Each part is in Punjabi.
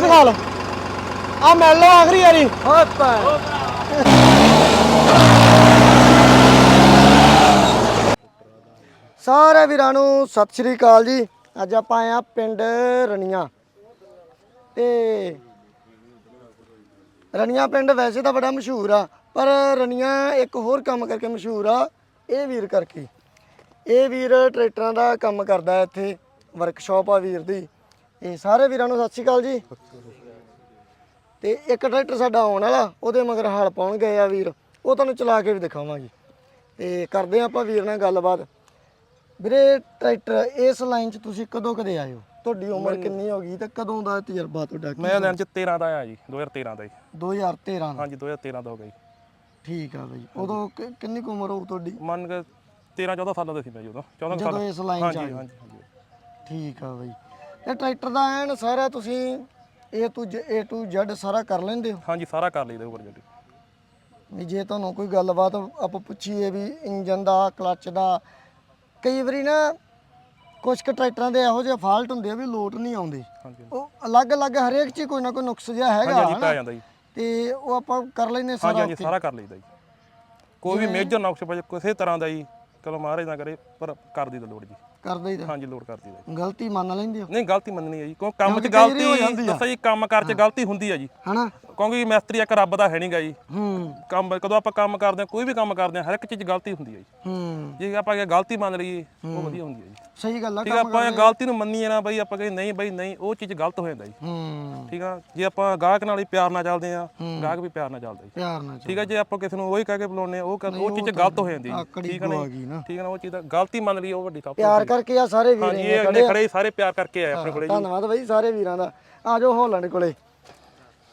ਦਿਖਾ ਲਓ ਆ ਮਿਲ ਲਓ ਆਖਰੀ ਵਾਰੀ। ਹੋਪਾ ਸਾਰੇ ਵੀਰਾਂ ਨੂੰ ਸਤਿ ਸ਼੍ਰੀ ਅਕਾਲ ਜੀ। ਅੱਜ ਆਪਾਂ ਆਏ ਆ ਪਿੰਡ ਰਣੀਆਂ। ਤੇ ਰਣੀਆਂ ਪਿੰਡ ਵੈਸੇ ਤਾਂ ਬੜਾ ਮਸ਼ਹੂਰ ਆ ਪਰ ਰਣੀਆਂ ਇੱਕ ਹੋਰ ਕੰਮ ਕਰਕੇ ਮਸ਼ਹੂਰ ਆ ਇਹ ਵੀਰ ਕਰਕੇ। ਇਹ ਵੀਰ ਟਰੈਕਟਰਾਂ ਦਾ ਕੰਮ ਕਰਦਾ ਇੱਥੇ ਵਰਕਸ਼ਾਪ ਆ ਵੀਰ ਦੀ। ਇਹ ਸਾਰੇ ਵੀਰਾਂ ਨੂੰ ਸਤਿ ਸ਼੍ਰੀ ਅਕਾਲ ਜੀ। ਤੇ ਇੱਕ ਟਰੈਕਟਰ ਸਾਡਾ ਆਉਣ ਵਾਲਾ ਉਹਦੇ ਮਗਰ ਹਲ ਪਾਉਣ ਗਏ ਆ ਵੀਰ। ਉਹ ਤੁਹਾਨੂੰ ਚਲਾ ਕੇ ਵੀ ਦਿਖਾਵਾਂਗੇ। ਤੇ ਕਰਦੇ ਆ ਆਪਾਂ ਵੀਰ ਨਾਲ ਗੱਲਬਾਤ। ਵੀਰੇ ਟਰੈਕਟਰ ਇਸ ਲਾਈਨ 'ਚ ਤੁਸੀਂ ਕਦੋਂ ਕਦੇ ਆਏ ਹੋ? ਤੁਹਾਡੀ ਉਮਰ ਕਿੰਨੀ ਹੋ ਗਈ ਤੇ ਕਦੋਂ ਦਾ ਤਜਰਬਾ ਤੁਹਾਡਾ ਮੈਂ ਲੈਣ ਚ 13 ਦਾ ਆਇਆ ਜੀ 2013 ਦਾ ਜੀ। 2013 ਦਾ? ਹਾਂਜੀ 2013 ਦਾ ਹੋ ਗਿਆ ਜੀ। ਠੀਕ ਆ ਬਈ। ਉਦੋਂ ਕਿੰਨੀ ਕੁ ਉਮਰ ਹੋਊ ਤੁਹਾਡੀ? ਮੰਨ ਕੇ 13 14 ਸਾਲਾਂ ਦਾ ਸੀ ਮੈਂ ਜੀ ਉਦੋਂ। 14 ਜਦੋਂ ਸਾਲ। ਇਸ ਲਾਈਨ 'ਚ ਹਾਂਜੀ ਆਏ ਹਾਂਜੀ ਹਾਂਜੀ। ਠੀਕ ਆ ਬਈ। ਇਹ ਟਰੈਕਟਰ ਦਾ ਐਨ ਸਾਰਾ ਤੁਸੀਂ A to Z A to Z ਸਾਰਾ ਕਰ ਲੈਂਦੇ ਹੋ? ਹਾਂਜੀ ਸਾਰਾ ਕਰ ਲਈਦਾ ਉੱਪਰ ਜਿਹੜੀ ਵੀ ਜੇ ਤੁਹਾਨੂੰ ਕੋਈ ਗੱਲਬਾਤ ਆਪਾਂ ਪੁੱਛੀਏ ਵੀ ਇੰਜਨ ਦਾ ਕਲੱਚ ਦਾ ਕਈ ਵਾਰੀ ਨਾ ਕੁਝ ਕੁ ਟਰੈਕਟਰਾਂ ਦੇ ਇਹੋ ਜਿਹੇ ਫਾਲਟ ਹੁੰਦੇ ਆ ਵੀ ਲੋਟ ਨਹੀਂ ਆਉਂਦੇ। ਹਾਂਜੀ। ਉਹ ਅਲੱਗ-ਅਲੱਗ ਹਰੇਕ 'ਚ ਹੀ ਕੋਈ ਨਾ ਕੋਈ ਨੁਕਸ ਜਿਹਾ ਹੈਗਾ ਹਾਂਜੀ ਹਨਾ? ਪੈ ਜਾਂਦਾ ਜੀ। ਤੇ ਉਹ ਆਪਾਂ ਕਰ ਲੈਨੇ ਹਾਂਜੀ ਸਾਰਾ ਹਾਂਜੀ ਸਾਰਾ ਕਰ ਲਈਦਾ ਜੀ। ਕੋਈ ਵੀ ਮੇਜਰ ਨੁਕਸ ਪਏ ਕਿਸੇ ਤਰ੍ਹਾਂ ਦਾ ਜੀ ਚਲੋ ਮਹਾਰਾਜ ਨਾ ਕਰੇ ਪਰ ਕਰ ਦੀ ਲੋੜ ਜੀ। ਕਰਦੇ ਹੀ ਤਾਂ ਹਾਂਜੀ ਲੋਡ ਕਰ ਦਈਦਾ। ਗਲਤੀ ਮੰਨ ਲੈਂਦੇ ਹੋ। ਨਹੀਂ ਗਲਤੀ ਮੰਨਣੀ ਹੈ ਜੀ ਕਿਉਂ? ਕੰਮ 'ਚ ਕਿਉਂਕਿ ਕਈ ਵਾਰੀ ਹੋ ਗਲਤੀ ਜਾਂਦੀ ਆ। ਦੱਸੋ ਜੀ ਕੰਮ ਕਾਰ 'ਚ ਗਲਤੀ ਹੁੰਦੀ ਹੈ ਜੀ। ਹਨਾ? ਕਿਉਂਕਿ ਮਿਸਤਰੀ ਇੱਕ ਰੱਬ ਦਾ ਹੈ ਨਹੀਂਗਾ ਜੀ। ਹੂੰ। ਕੰਮ ਕਦੋਂ ਆਪਾਂ ਕੰਮ ਕਰਦੇ ਹਾਂ ਕੋਈ ਵੀ ਕੰਮ ਕਰਦੇ ਹਾਂ ਹਰ ਇੱਕ ਚੀਜ਼ ਗਲਤੀ ਹੁੰਦੀ ਹੈ ਜੀ। ਹੂੰ। ਜੇ ਆਪਾਂ ਇਹ ਗਲਤੀ ਮੰਨ ਲਈਏ ਉਹ ਵਧੀਆ ਹੁੰਦੀ ਹੈ ਜੀ। ਸਹੀ ਗੱਲ ਆ ਠੀਕ ਆ ਆਪਾਂ ਇਹ ਗਲਤੀ ਨੂੰ ਮੰਨੀਏ ਨਾ ਬਈ ਆਪਾਂ ਕਹੇ ਨਹੀਂ ਬਈ ਨਹੀਂ ਉਹ ਚੀਜ਼ ਗਲਤ ਹੋ ਜਾਂਦਾ ਜੀ। ਹੂੰ। ਠੀਕ ਆ ਜੇ ਆਪਾਂ ਗਾਹਕ ਨਾਲ ਹੀ ਪਿਆਰ ਨਾਲ ਚੱਲਦੇ ਆ ਗਾਹਕ ਵੀ ਪਿਆਰ ਨਾਲ ਚੱਲਦਾ ਜੀ। ਪਿਆਰ ਨਾਲ ਠੀਕ ਆ ਜੇ ਆਪਾਂ ਕਿਸੇ ਨੂੰ ਉਹੀ ਕਹਿ ਕੇ ਬੁਲਾਉਂਦੇ ਆ ਉਹ ਕਰ- ਉਹ ਚੀਜ਼ ਗਲਤ ਹੋ ਜਾਂਦੀ ਜੀ। ਠੀਕ ਆ ਨਾ। ਠੀਕ ਆ ਨਾ ਉਹ ਚੀਜ਼ ਦਾ ਗਲਤੀ ਮੰਨ ਲਈ ਉਹ ਵੱਡੀ ਸਭ ਪਿਆਰ ਕਰਕੇ ਆ ਸਾਰੇ ਵੀਰ ਹਾਂਜੀ ਇਹ ਖੜੇ ਸਾਰੇ ਪਿਆਰ ਕਰਕੇ ਆਏ ਆਪਣੇ ਕੋਲੇ ਜੀ। ਧੰਨਵਾਦ ਬਈ ਸਾਰੇ ਵੀਰਾਂ ਦਾ। ਆ ਜਾਓ ਹਾਲੈਂਡ ਕੋਲੇ।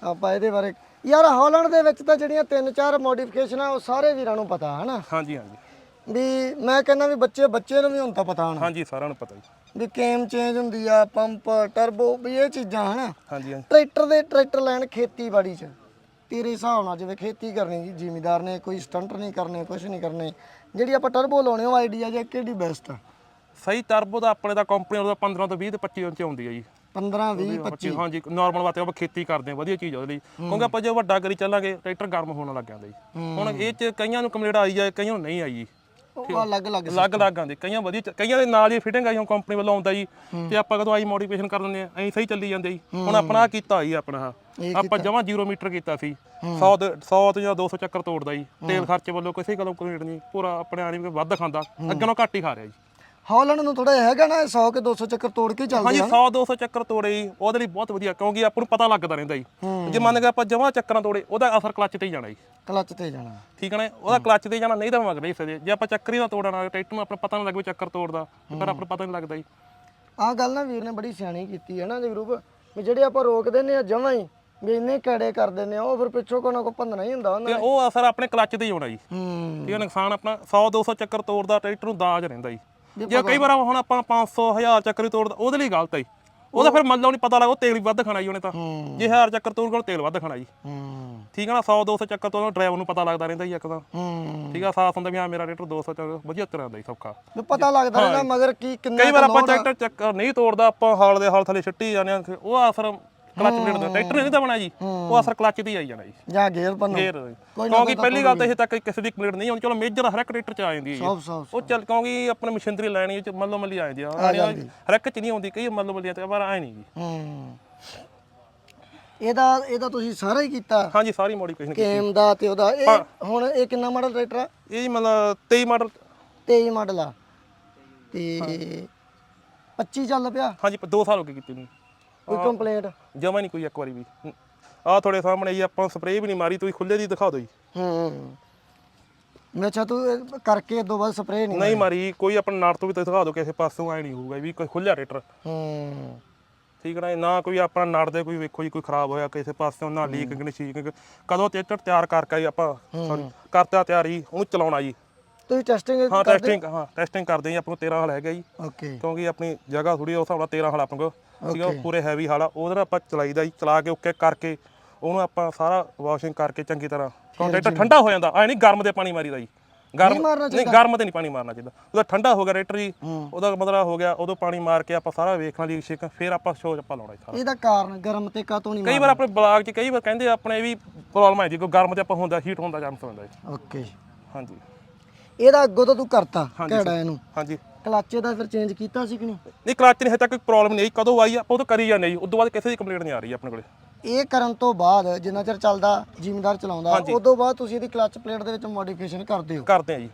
ਆਪਾਂ ਇਹਦੇ ਬਾਰੇ। ਯਾਰ ਹਾਲੈਂਡ ਦੇ ਵਿੱਚ ਤਾਂ ਜਿਹੜੀਆਂ ਤਿੰਨ ਚਾਰ ਮੋਡੀਫਿਕੇਸ਼ਨਾਂ ਉਹ ਸਾਰੇ ਵੀਰਾਂ ਨੂੰ ਪਤਾ ਹਨਾ? ਹਾਂਜੀ ਹਾਂਜੀ। ਵੀ ਮੈਂ ਕਹਿੰਦਾ ਵੀ ਬੱਚੇ ਬੱਚੇ ਨੂੰ ਵੀ ਹੁਣ ਤਾਂ ਪਤਾ ਹੋਣਾ। ਹਾਂਜੀ ਸਾਰਿਆਂ ਨੂੰ ਪਤਾ ਜੀ। ਵੀ ਕੇਮ ਚੇਂਜ ਹੁੰਦੀ ਆ ਪੰਪ ਟਰਬੋ ਵੀ ਇਹ ਚੀਜ਼ਾਂ ਹਨਾ? ਹਾਂਜੀ ਹਾਂਜੀ। ਟਰੈਕਟਰ ਦੇ ਟਰੈਕਟਰ ਲੈਣ ਖੇਤੀਬਾੜੀ 'ਚ। ਤੇਰੇ ਹਿਸਾਬ ਨਾਲ ਜਿਵੇਂ ਖੇਤੀ ਕਰਨੀ ਜੀ ਜ਼ਿਮੀਦਾਰ ਨੇ ਕੋਈ ਸਟੰਟ ਨਹੀਂ ਕਰਨੇ ਕੁਝ ਨਹੀਂ ਕਰਨੇ। ਜਿਹੜੀ ਆਪਾਂ ਟਰਬੋ ਲਾਉਣੇ ਉਹ ਆਈਡੀਆ ਜੇ ਕਿਹੜੀ ਬੈਸਟ ਆ? ਸਹੀ ਟਰਬੋ ਦਾ ਆਪਣੇ ਦਾ ਕੰਪਨੀ ਉਹਦਾ 15 ਤੋਂ 20 ਤੇ 25 ਇੰਚ ਆਉਂਦੀ ਹੈ ਜੀ। 15 20 25 ਹਾਂਜੀ ਨਾਰਮਲ ਵਾਸਤੇ ਆਪਾਂ ਖੇਤੀ ਕਰਦੇ ਹਾਂ ਵਧੀਆ ਚੀਜ਼ ਆ ਉਹਦੇ ਲਈ। ਕਿਉਂਕਿ ਆਪਾਂ ਜੇ ਵੱਡਾ ਕਰੀ ਚੱਲਾਂਗੇ ਟਰੈਕਟਰ ਗਰਮ ਹੋਣ ਲੱਗ ਜਾਂਦਾ ਜੀ। ਹੁਣ ਇਹ ਚ ਕਈਆਂ ਨੂੰ ਕੰਪਲੀਟ ਆਈ ਜਾਏ ਕਈਆਂ ਨੂੰ ਨਹੀਂ ਆਈ ਜੀ। ਉਹ ਅਲੱਗ-ਅਲੱਗ ਅਲੱਗ ਅਲੱਗ ਆਉਂਦੇ। ਕਈਆਂ ਵਧੀਆ ਕਈਆਂ ਦੇ ਨਾਲ ਹੀ ਫਿਟਿੰਗ ਆਈ ਹੁਣ ਕੰਪਨੀ ਵੱਲੋਂ ਆਉਂਦਾ ਜੀ। ਤੇ ਆਪਾਂ ਕਦੋਂ ਆਈ ਮੋਡੀਫਿਕੇਸ਼ਨ ਕਰ ਦਿੰਦੇ ਆ ਐਂ ਸਹੀ ਚੱਲੀ ਜਾਂਦੇ ਜੀ। ਹੁਣ ਆਪਣਾ ਕੀਤਾ ਜੀ ਆਪਣਾ। ਆਪਾਂ ਜਮਾ 0 ਮੀਟਰ ਕੀਤਾ ਸੀ। 100 100 ਤੋਂ ਜਾਂ 200 ਚੱਕਰ ਤੋੜਦਾ ਜੀ। ਤੇਲ ਖਰਚੇ ਵੱਲੋਂ ਕਿਸੇ ਕੋਲੋਂ ਕੋਈ ਨਹੀਂ ਪੂਰਾ ਆਪਣੇ ਆਣੀ ਵੱਧ ਖਾਂਦਾ। ਅੱਗੇ ਨਾਲੋਂ ਘੱਟ ਹੀ ਖਾ ਰਿਹਾ ਜੀ। ਹਾਲੈਂਡ ਨੂੰ ਥੋੜਾ ਹੈਗਾ ਨਾ 100 ਕੇ 200 ਚੱਕਰ ਤੋੜ ਕੇ ਚੱਲਦੇ ਹਾਂਜੀ ਆ। 100 200 ਚੱਕਰ ਤੋੜੇ ਜੀ ਉਹਦੇ ਲਈ ਬਹੁਤ ਵਧੀਆ ਕਿਉਂਕਿ ਆਪਾਂ ਨੂੰ ਪਤਾ ਲੱਗਦਾ ਰਹਿੰਦਾ ਜੀ। ਜੇ ਮੰਨ ਕੇ ਆਪਾਂ ਜਮਾ ਚੱਕਰਾਂ ਤੋੜੇ ਉਹਦਾ ਅਸਰ ਕਲੱਚ ਤੇ ਹੀ ਜਾਣਾ ਜੀ। ਕਲੱਚ ਤੇ ਜਾਣਾ। ਠੀਕ ਹੈ ਨਾ? ਉਹਦਾ ਕਲੱਚ ਤੇ ਜਾਣਾ ਨਹੀਂ ਤਾਂ ਮਗਰ ਨਹੀਂ ਸਕਦੇ ਜੇ ਆਪਾਂ ਚੱਕਰ ਹੀ ਨਾ ਤੋੜਨਾ ਟਰੈਕਟਰ ਨੂੰ ਆਪਣਾ ਪਤਾ ਨਹੀਂ ਲੱਗਦਾ ਵੀ ਚੱਕਰ ਤੋੜਦਾ ਤੇ ਫਿਰ ਆਪਾਂ ਨੂੰ ਪਤਾ ਨਹੀਂ ਲੱਗਦਾ ਜੀ। ਆਹ ਗੱਲ ਨਾ ਵੀਰ ਨੇ ਬੜੀ ਸਿਆਣੀ ਕੀਤੀ ਹੈ ਨਾ ਜਗਰੂਪ ਵੀ ਜਿਹੜੇ ਆਪਾਂ ਰੋਕ ਦਿੰਦੇ ਆ ਜਮਾਂ ਹੀ ਵੀ ਇੰਨੇ ਕੜੇ ਕਰ ਦਿੰਦੇ ਆ ਉਹ ਫਿਰ ਪਿੱਛੋਂ ਕੋਈ ਨਾ ਕੋਈ ਭੰਨਣਾ ਹੀ ਹੁੰਦਾ ਉਹਨਾਂ ਤੇ ਉਹ ਅਸਰ ਆਪਣੇ ਕਲੱਚ ਤੇ ਹੀ ਹੋਣਾ ਜੀ। ਹੂੰ। ਠੀਕ ਹੈ ਨੁਕਸਾਨ ਆਪਣਾ 100 200 ਚੱਕਰ ਤੋੜਦਾ ਟਰੈਕਟਰ ਨੂੰ ਦਾਜ ਰਹਿੰਦਾ ਜੀ। ਜੇ ਕਈ ਵਾਰ ਹੁਣ ਆਪਾਂ 500 1000 ਚੱਕਰ ਹੀ ਤੋੜਦਾ ਉਹਦੇ ਲਈ ਗਲਤ ਹੈ ਉਹਦਾ ਫਿਰ ਮੰਨ ਲਓ ਨਹੀਂ ਪਤਾ ਲੱਗਾ ਉਹ ਤੇਲ ਵੀ ਵੱਧ ਖਾਣਾ ਜੀ ਉਹਨੇ ਤਾਂ। ਜੇ 1000 ਚੱਕਰ ਤੋੜ ਗਿਆ ਤੇਲ ਵੱਧ ਖਾਣਾ ਜੀ। ਠੀਕ ਹੈ ਨਾ 100 200 ਚੱਕਰ ਤੋਂ ਡਰਾਈਵਰ ਨੂੰ ਪਤਾ ਲੱਗਦਾ ਰਹਿੰਦਾ ਜੀ ਇੱਕ ਤਾਂ। ਹੂੰ। ਠੀਕ ਆ ਸਾਫ਼ ਹੁੰਦਾ ਵੀ ਹਾਂ ਮੇਰਾ ਟਰੈਕਟਰ 200 ਚੱਕਰ ਵਧੀਆ ਤਰ੍ਹਾਂ ਦਾ ਹੀ ਸੌਖਾ। ਪਤਾ ਲੱਗਦਾ ਰਹਿੰਦਾ ਮਗਰ ਕੀ ਕਿੰਨਾ ਕਈ ਵਾਰ ਆਪਾਂ ਚੱਕਰ ਨਹੀਂ ਤੋੜਦਾ ਆਪਾਂ ਹਾਲ ਦੇ ਹਾਲ ਥੱਲੇ ਛੱਟੀ ਜਾਂਦੇ ਆ ਉਹ ਅਸਰ ਕਲੱਚ ਪਲੇਟ ਦਾ ਟਰੈਕਟਰ ਨਹੀਂ ਤਾਂ ਬਣਾ ਜੀ। ਉਹ ਅਸਰ ਕਲੱਚ ਤੇ ਹੀ ਆਈ ਜਾਣਾ ਜੀ। ਜਾਂ ਗੇਅਰ ਪੰਨੋ ਗੇਅਰ। ਕੋਈ ਨਾ ਕਿਉਂਕਿ ਪਹਿਲੀ ਗੱਲ ਤਾਂ ਇਹ ਤੱਕ ਕਿਸੇ ਦੀ ਕੰਪਲੀਟ ਨਹੀਂ ਆਉਂਦੀ ਚਲੋ ਮੇਜਰ ਹਰ ਇੱਕ ਟਰੈਕਟਰ ਚ ਆ ਜਾਂਦੀ ਹੈ ਜੀ। ਸਭ ਸਭ ਉਹ ਚੱਲ ਕਿਉਂਕਿ ਆਪਣੇ ਮਸ਼ੀਨਰੀ ਲੈਣੀ ਚ ਮੱਲੋ ਮੱਲੀ ਆ ਜਾਂਦੀ ਆ। ਹਰ ਇੱਕ ਚ ਨਹੀਂ ਆਉਂਦੀ ਕਈ ਮੱਲੋ ਮੱਲੀਆਂ ਤੇ ਪਰ ਆਏ ਨਹੀਂ ਜੀ। ਹੂੰ। ਇਹਦਾ ਇਹਦਾ ਤੁਸੀਂ ਸਾਰਾ ਹੀ ਕੀਤਾ? ਹਾਂਜੀ ਸਾਰੀ ਮੋਡੀਫਿਕੇਸ਼ਨ ਕੀਤੀ। ਕੇਮ ਦਾ ਤੇ ਉਹਦਾ ਇਹ ਹੁਣ ਇਹ ਕਿੰਨਾ ਮਾਡਲ ਟਰੈਕਟਰ ਆ? ਇਹ ਜੀ ਮਤਲਬ 23 ਮਾਡਲ। 23 ਮਾਡਲ ਆ। ਤੇ 25 ਚੱਲ ਪਿਆ? ਹਾਂਜੀ 2 ਸਾਲ ਹੋ ਗਏ ਕੀਤੀ ਨੂੰ। ਕੋਈ ਕੰਪਲੇਂਟ ਜਮਾ ਨਹੀਂ ਕੋਈ ਇੱਕ ਵਾਰੀ ਵੀ। ਆ ਤੁਹਾਡੇ ਸਾਹਮਣੇ ਜੀ ਆਪਾਂ ਸਪਰੇਅ ਵੀ ਨਹੀਂ ਮਾਰੀ ਤੁਸੀਂ ਖੁੱਲੇ ਦੀ ਦਿਖਾ ਦਿਓ ਜੀ। ਹੂੰ। ਮੈਂ ਅੱਛਾ ਤੂੰ ਕਰਕੇ ਦੋ ਬਾਅਦ ਸਪਰੇਅ ਨਹੀਂ ਨਹੀਂ ਮਾਰੀ। ਕੋਈ ਆਪਣਾ ਨਾੜ ਤੋਂ ਵੀ ਤੁਸੀਂ ਦਿਖਾ ਦਿਓ ਕਿਸੇ ਪਾਸੋਂ ਐ ਨਹੀਂ ਹੋਊਗਾ ਵੀ ਕੋਈ ਖੁੱਲਿਆ ਟਰੈਕਟਰ ਹੂੰ। ਠੀਕ ਹੈ ਨਾ ਨਾ ਕੋਈ ਆਪਣਾ ਨੜ ਦੇ ਕੋਈ ਵੇਖੋ ਜੀ ਕੋਈ ਖਰਾਬ ਹੋਇਆ ਕਿਸੇ ਪਾਸਿਓਂ ਨਾ ਲੀਕ ਕਿ ਸ਼ੀਕ ਕਦੋਂ ਟਰੈਕਟਰ ਤਿਆਰ ਕਰਕੇ ਆਪਾਂ sorry, ਕਰਤਾ ਤਿਆਰੀ ਉਹਨੂੰ ਚਲਾਉਣਾ ਜੀ। ਤੁਸੀਂ ਟੈਸਟਿੰਗ ਹਾਂ ਟੈਸਟਿੰਗ ਹਾਂ ਟੈਸਟਿੰਗ ਕਰਦੇ ਜੀ ਆਪਾਂ ਕੋਲ 13 ਹਾਲ ਹੈਗਾ ਜੀ। ਓਕੇ। ਕਿਉਂਕਿ ਆਪਣੀ ਜਗ੍ਹਾ ਥੋੜੀ ਉਸ ਹਿਸਾਬ ਨਾਲ 13 ਹਾਲ ਆਪਣੇ ਕੋਲ। ਆ ਪੂਰੇ ਹੈਵੀ ਹਾਲ ਆ ਉਹਦੇ ਆਪਾਂ ਚਲਾਈਦਾ ਜੀ ਚਲਾ ਕੇ ਓਕੇ ਕਰਕੇ ਉਹਨੂੰ ਆਪਾਂ ਸਾਰਾ ਵਾਸ਼ਿੰਗ ਕਰਕੇ ਚੰਗੀ ਤਰ੍ਹਾਂ ਟਰੈਕਟਰ ਠੰਡਾ ਹੋ ਜਾਂਦਾ ਐ ਨਹੀਂ ਗਰਮ ਦੇ ਪਾਣੀ ਮਾਰੀਦਾ ਜੀ। ਗਰਮ ਨਹੀਂ ਗਰਮ ਤੇ ਨਹੀਂ ਪਾਣੀ ਮਾਰਨਾ ਚਾਹੀਦਾ। ਉਹਦਾ ਠੰਡਾ ਹੋ ਗਿਆ ਰੇਟਰ ਜੀ ਉਹਦਾ ਮਤਲਬ ਹੋ ਗਿਆ ਉਦੋਂ ਪਾਣੀ ਮਾਰ ਕੇ ਆਪਾਂ ਸਾਰਾ ਵੇਖਣਾ ਲਈ ਛੇਕ ਫਿਰ ਆਪਾਂ ਸ਼ੋਅ ਆਪਾਂ ਲਾਉਣਾ ਜੀ ਸਾਰਾ। ਇਹਦਾ ਕਾਰਨ ਗਰਮ ਤੇ ਕਾਤੋਂ ਨਹੀਂ ਕਈ ਵਾਰ ਆਪਣੇ ਬਲਾਕ 'ਚ ਕਈ ਵਾਰ ਕਹਿੰਦੇ ਆਪਣੇ ਵੀ ਪ੍ਰੋਬਲਮ ਹੈ ਜੀ ਕੋਈ ਗਰਮ ਤੇ ਆਪਾਂ ਹੁੰਦਾ ਹੀਟ ਹੁੰਦਾ ਚਾਂਸ ਹੁੰਦਾ ਜੀ। ਓਕੇ। ਹਾਂਜੀ। ਇਹਦਾ ਅੱਗੋਂ ਤਾਂ ਤੂੰ ਕਰਤਾ ਹਾਂਜੀ ਘੜਾ ਇਹਨੂੰ ਹਾਂਜੀ। ਕਲੱਚ ਦਾ ਫਿਰ ਚੇਂਜ ਕੀਤਾ ਸੀ ਕਿ ਨਹੀਂ? ਨਹੀਂ ਕਲੱਚ ਨਹੀਂ ਹਜੇ ਤੱਕ ਕੋਈ ਪ੍ਰੋਬਲਮ ਨਹੀਂ ਆਈ। ਕਦੋਂ ਆਈ ਆਪਾਂ ਉਹ ਤਾਂ ਕਰੀ ਜਾਂਦੇ ਜੀ। ਉਦੋਂ ਬਾਅਦ ਕਿਸੇ ਦੀ ਕੰਪਲੇਂਟ ਨਹੀਂ ਆ ਰਹੀ ਆਪਣੇ ਕੋਲੇ। ਇਹ ਕਰਨ ਤੋਂ ਬਾਅਦ ਜਿੰਨਾ ਚਿਰ ਚੱਲਦਾ ਜ਼ਿਮੀਂਦਾਰ ਚਲਾਉਂਦਾ ਉਦੋਂ ਬਾਅਦ ਤੁਸੀਂ ਇਹਦੀ ਕਲੱਚ ਪਲੇਟ ਦੇ ਵਿੱਚ ਮੋਡੀਫਿਕੇਸ਼ਨ ਕਰਦੇ ਹੋ। ਕਰਦੇ ਆ ਜੀ।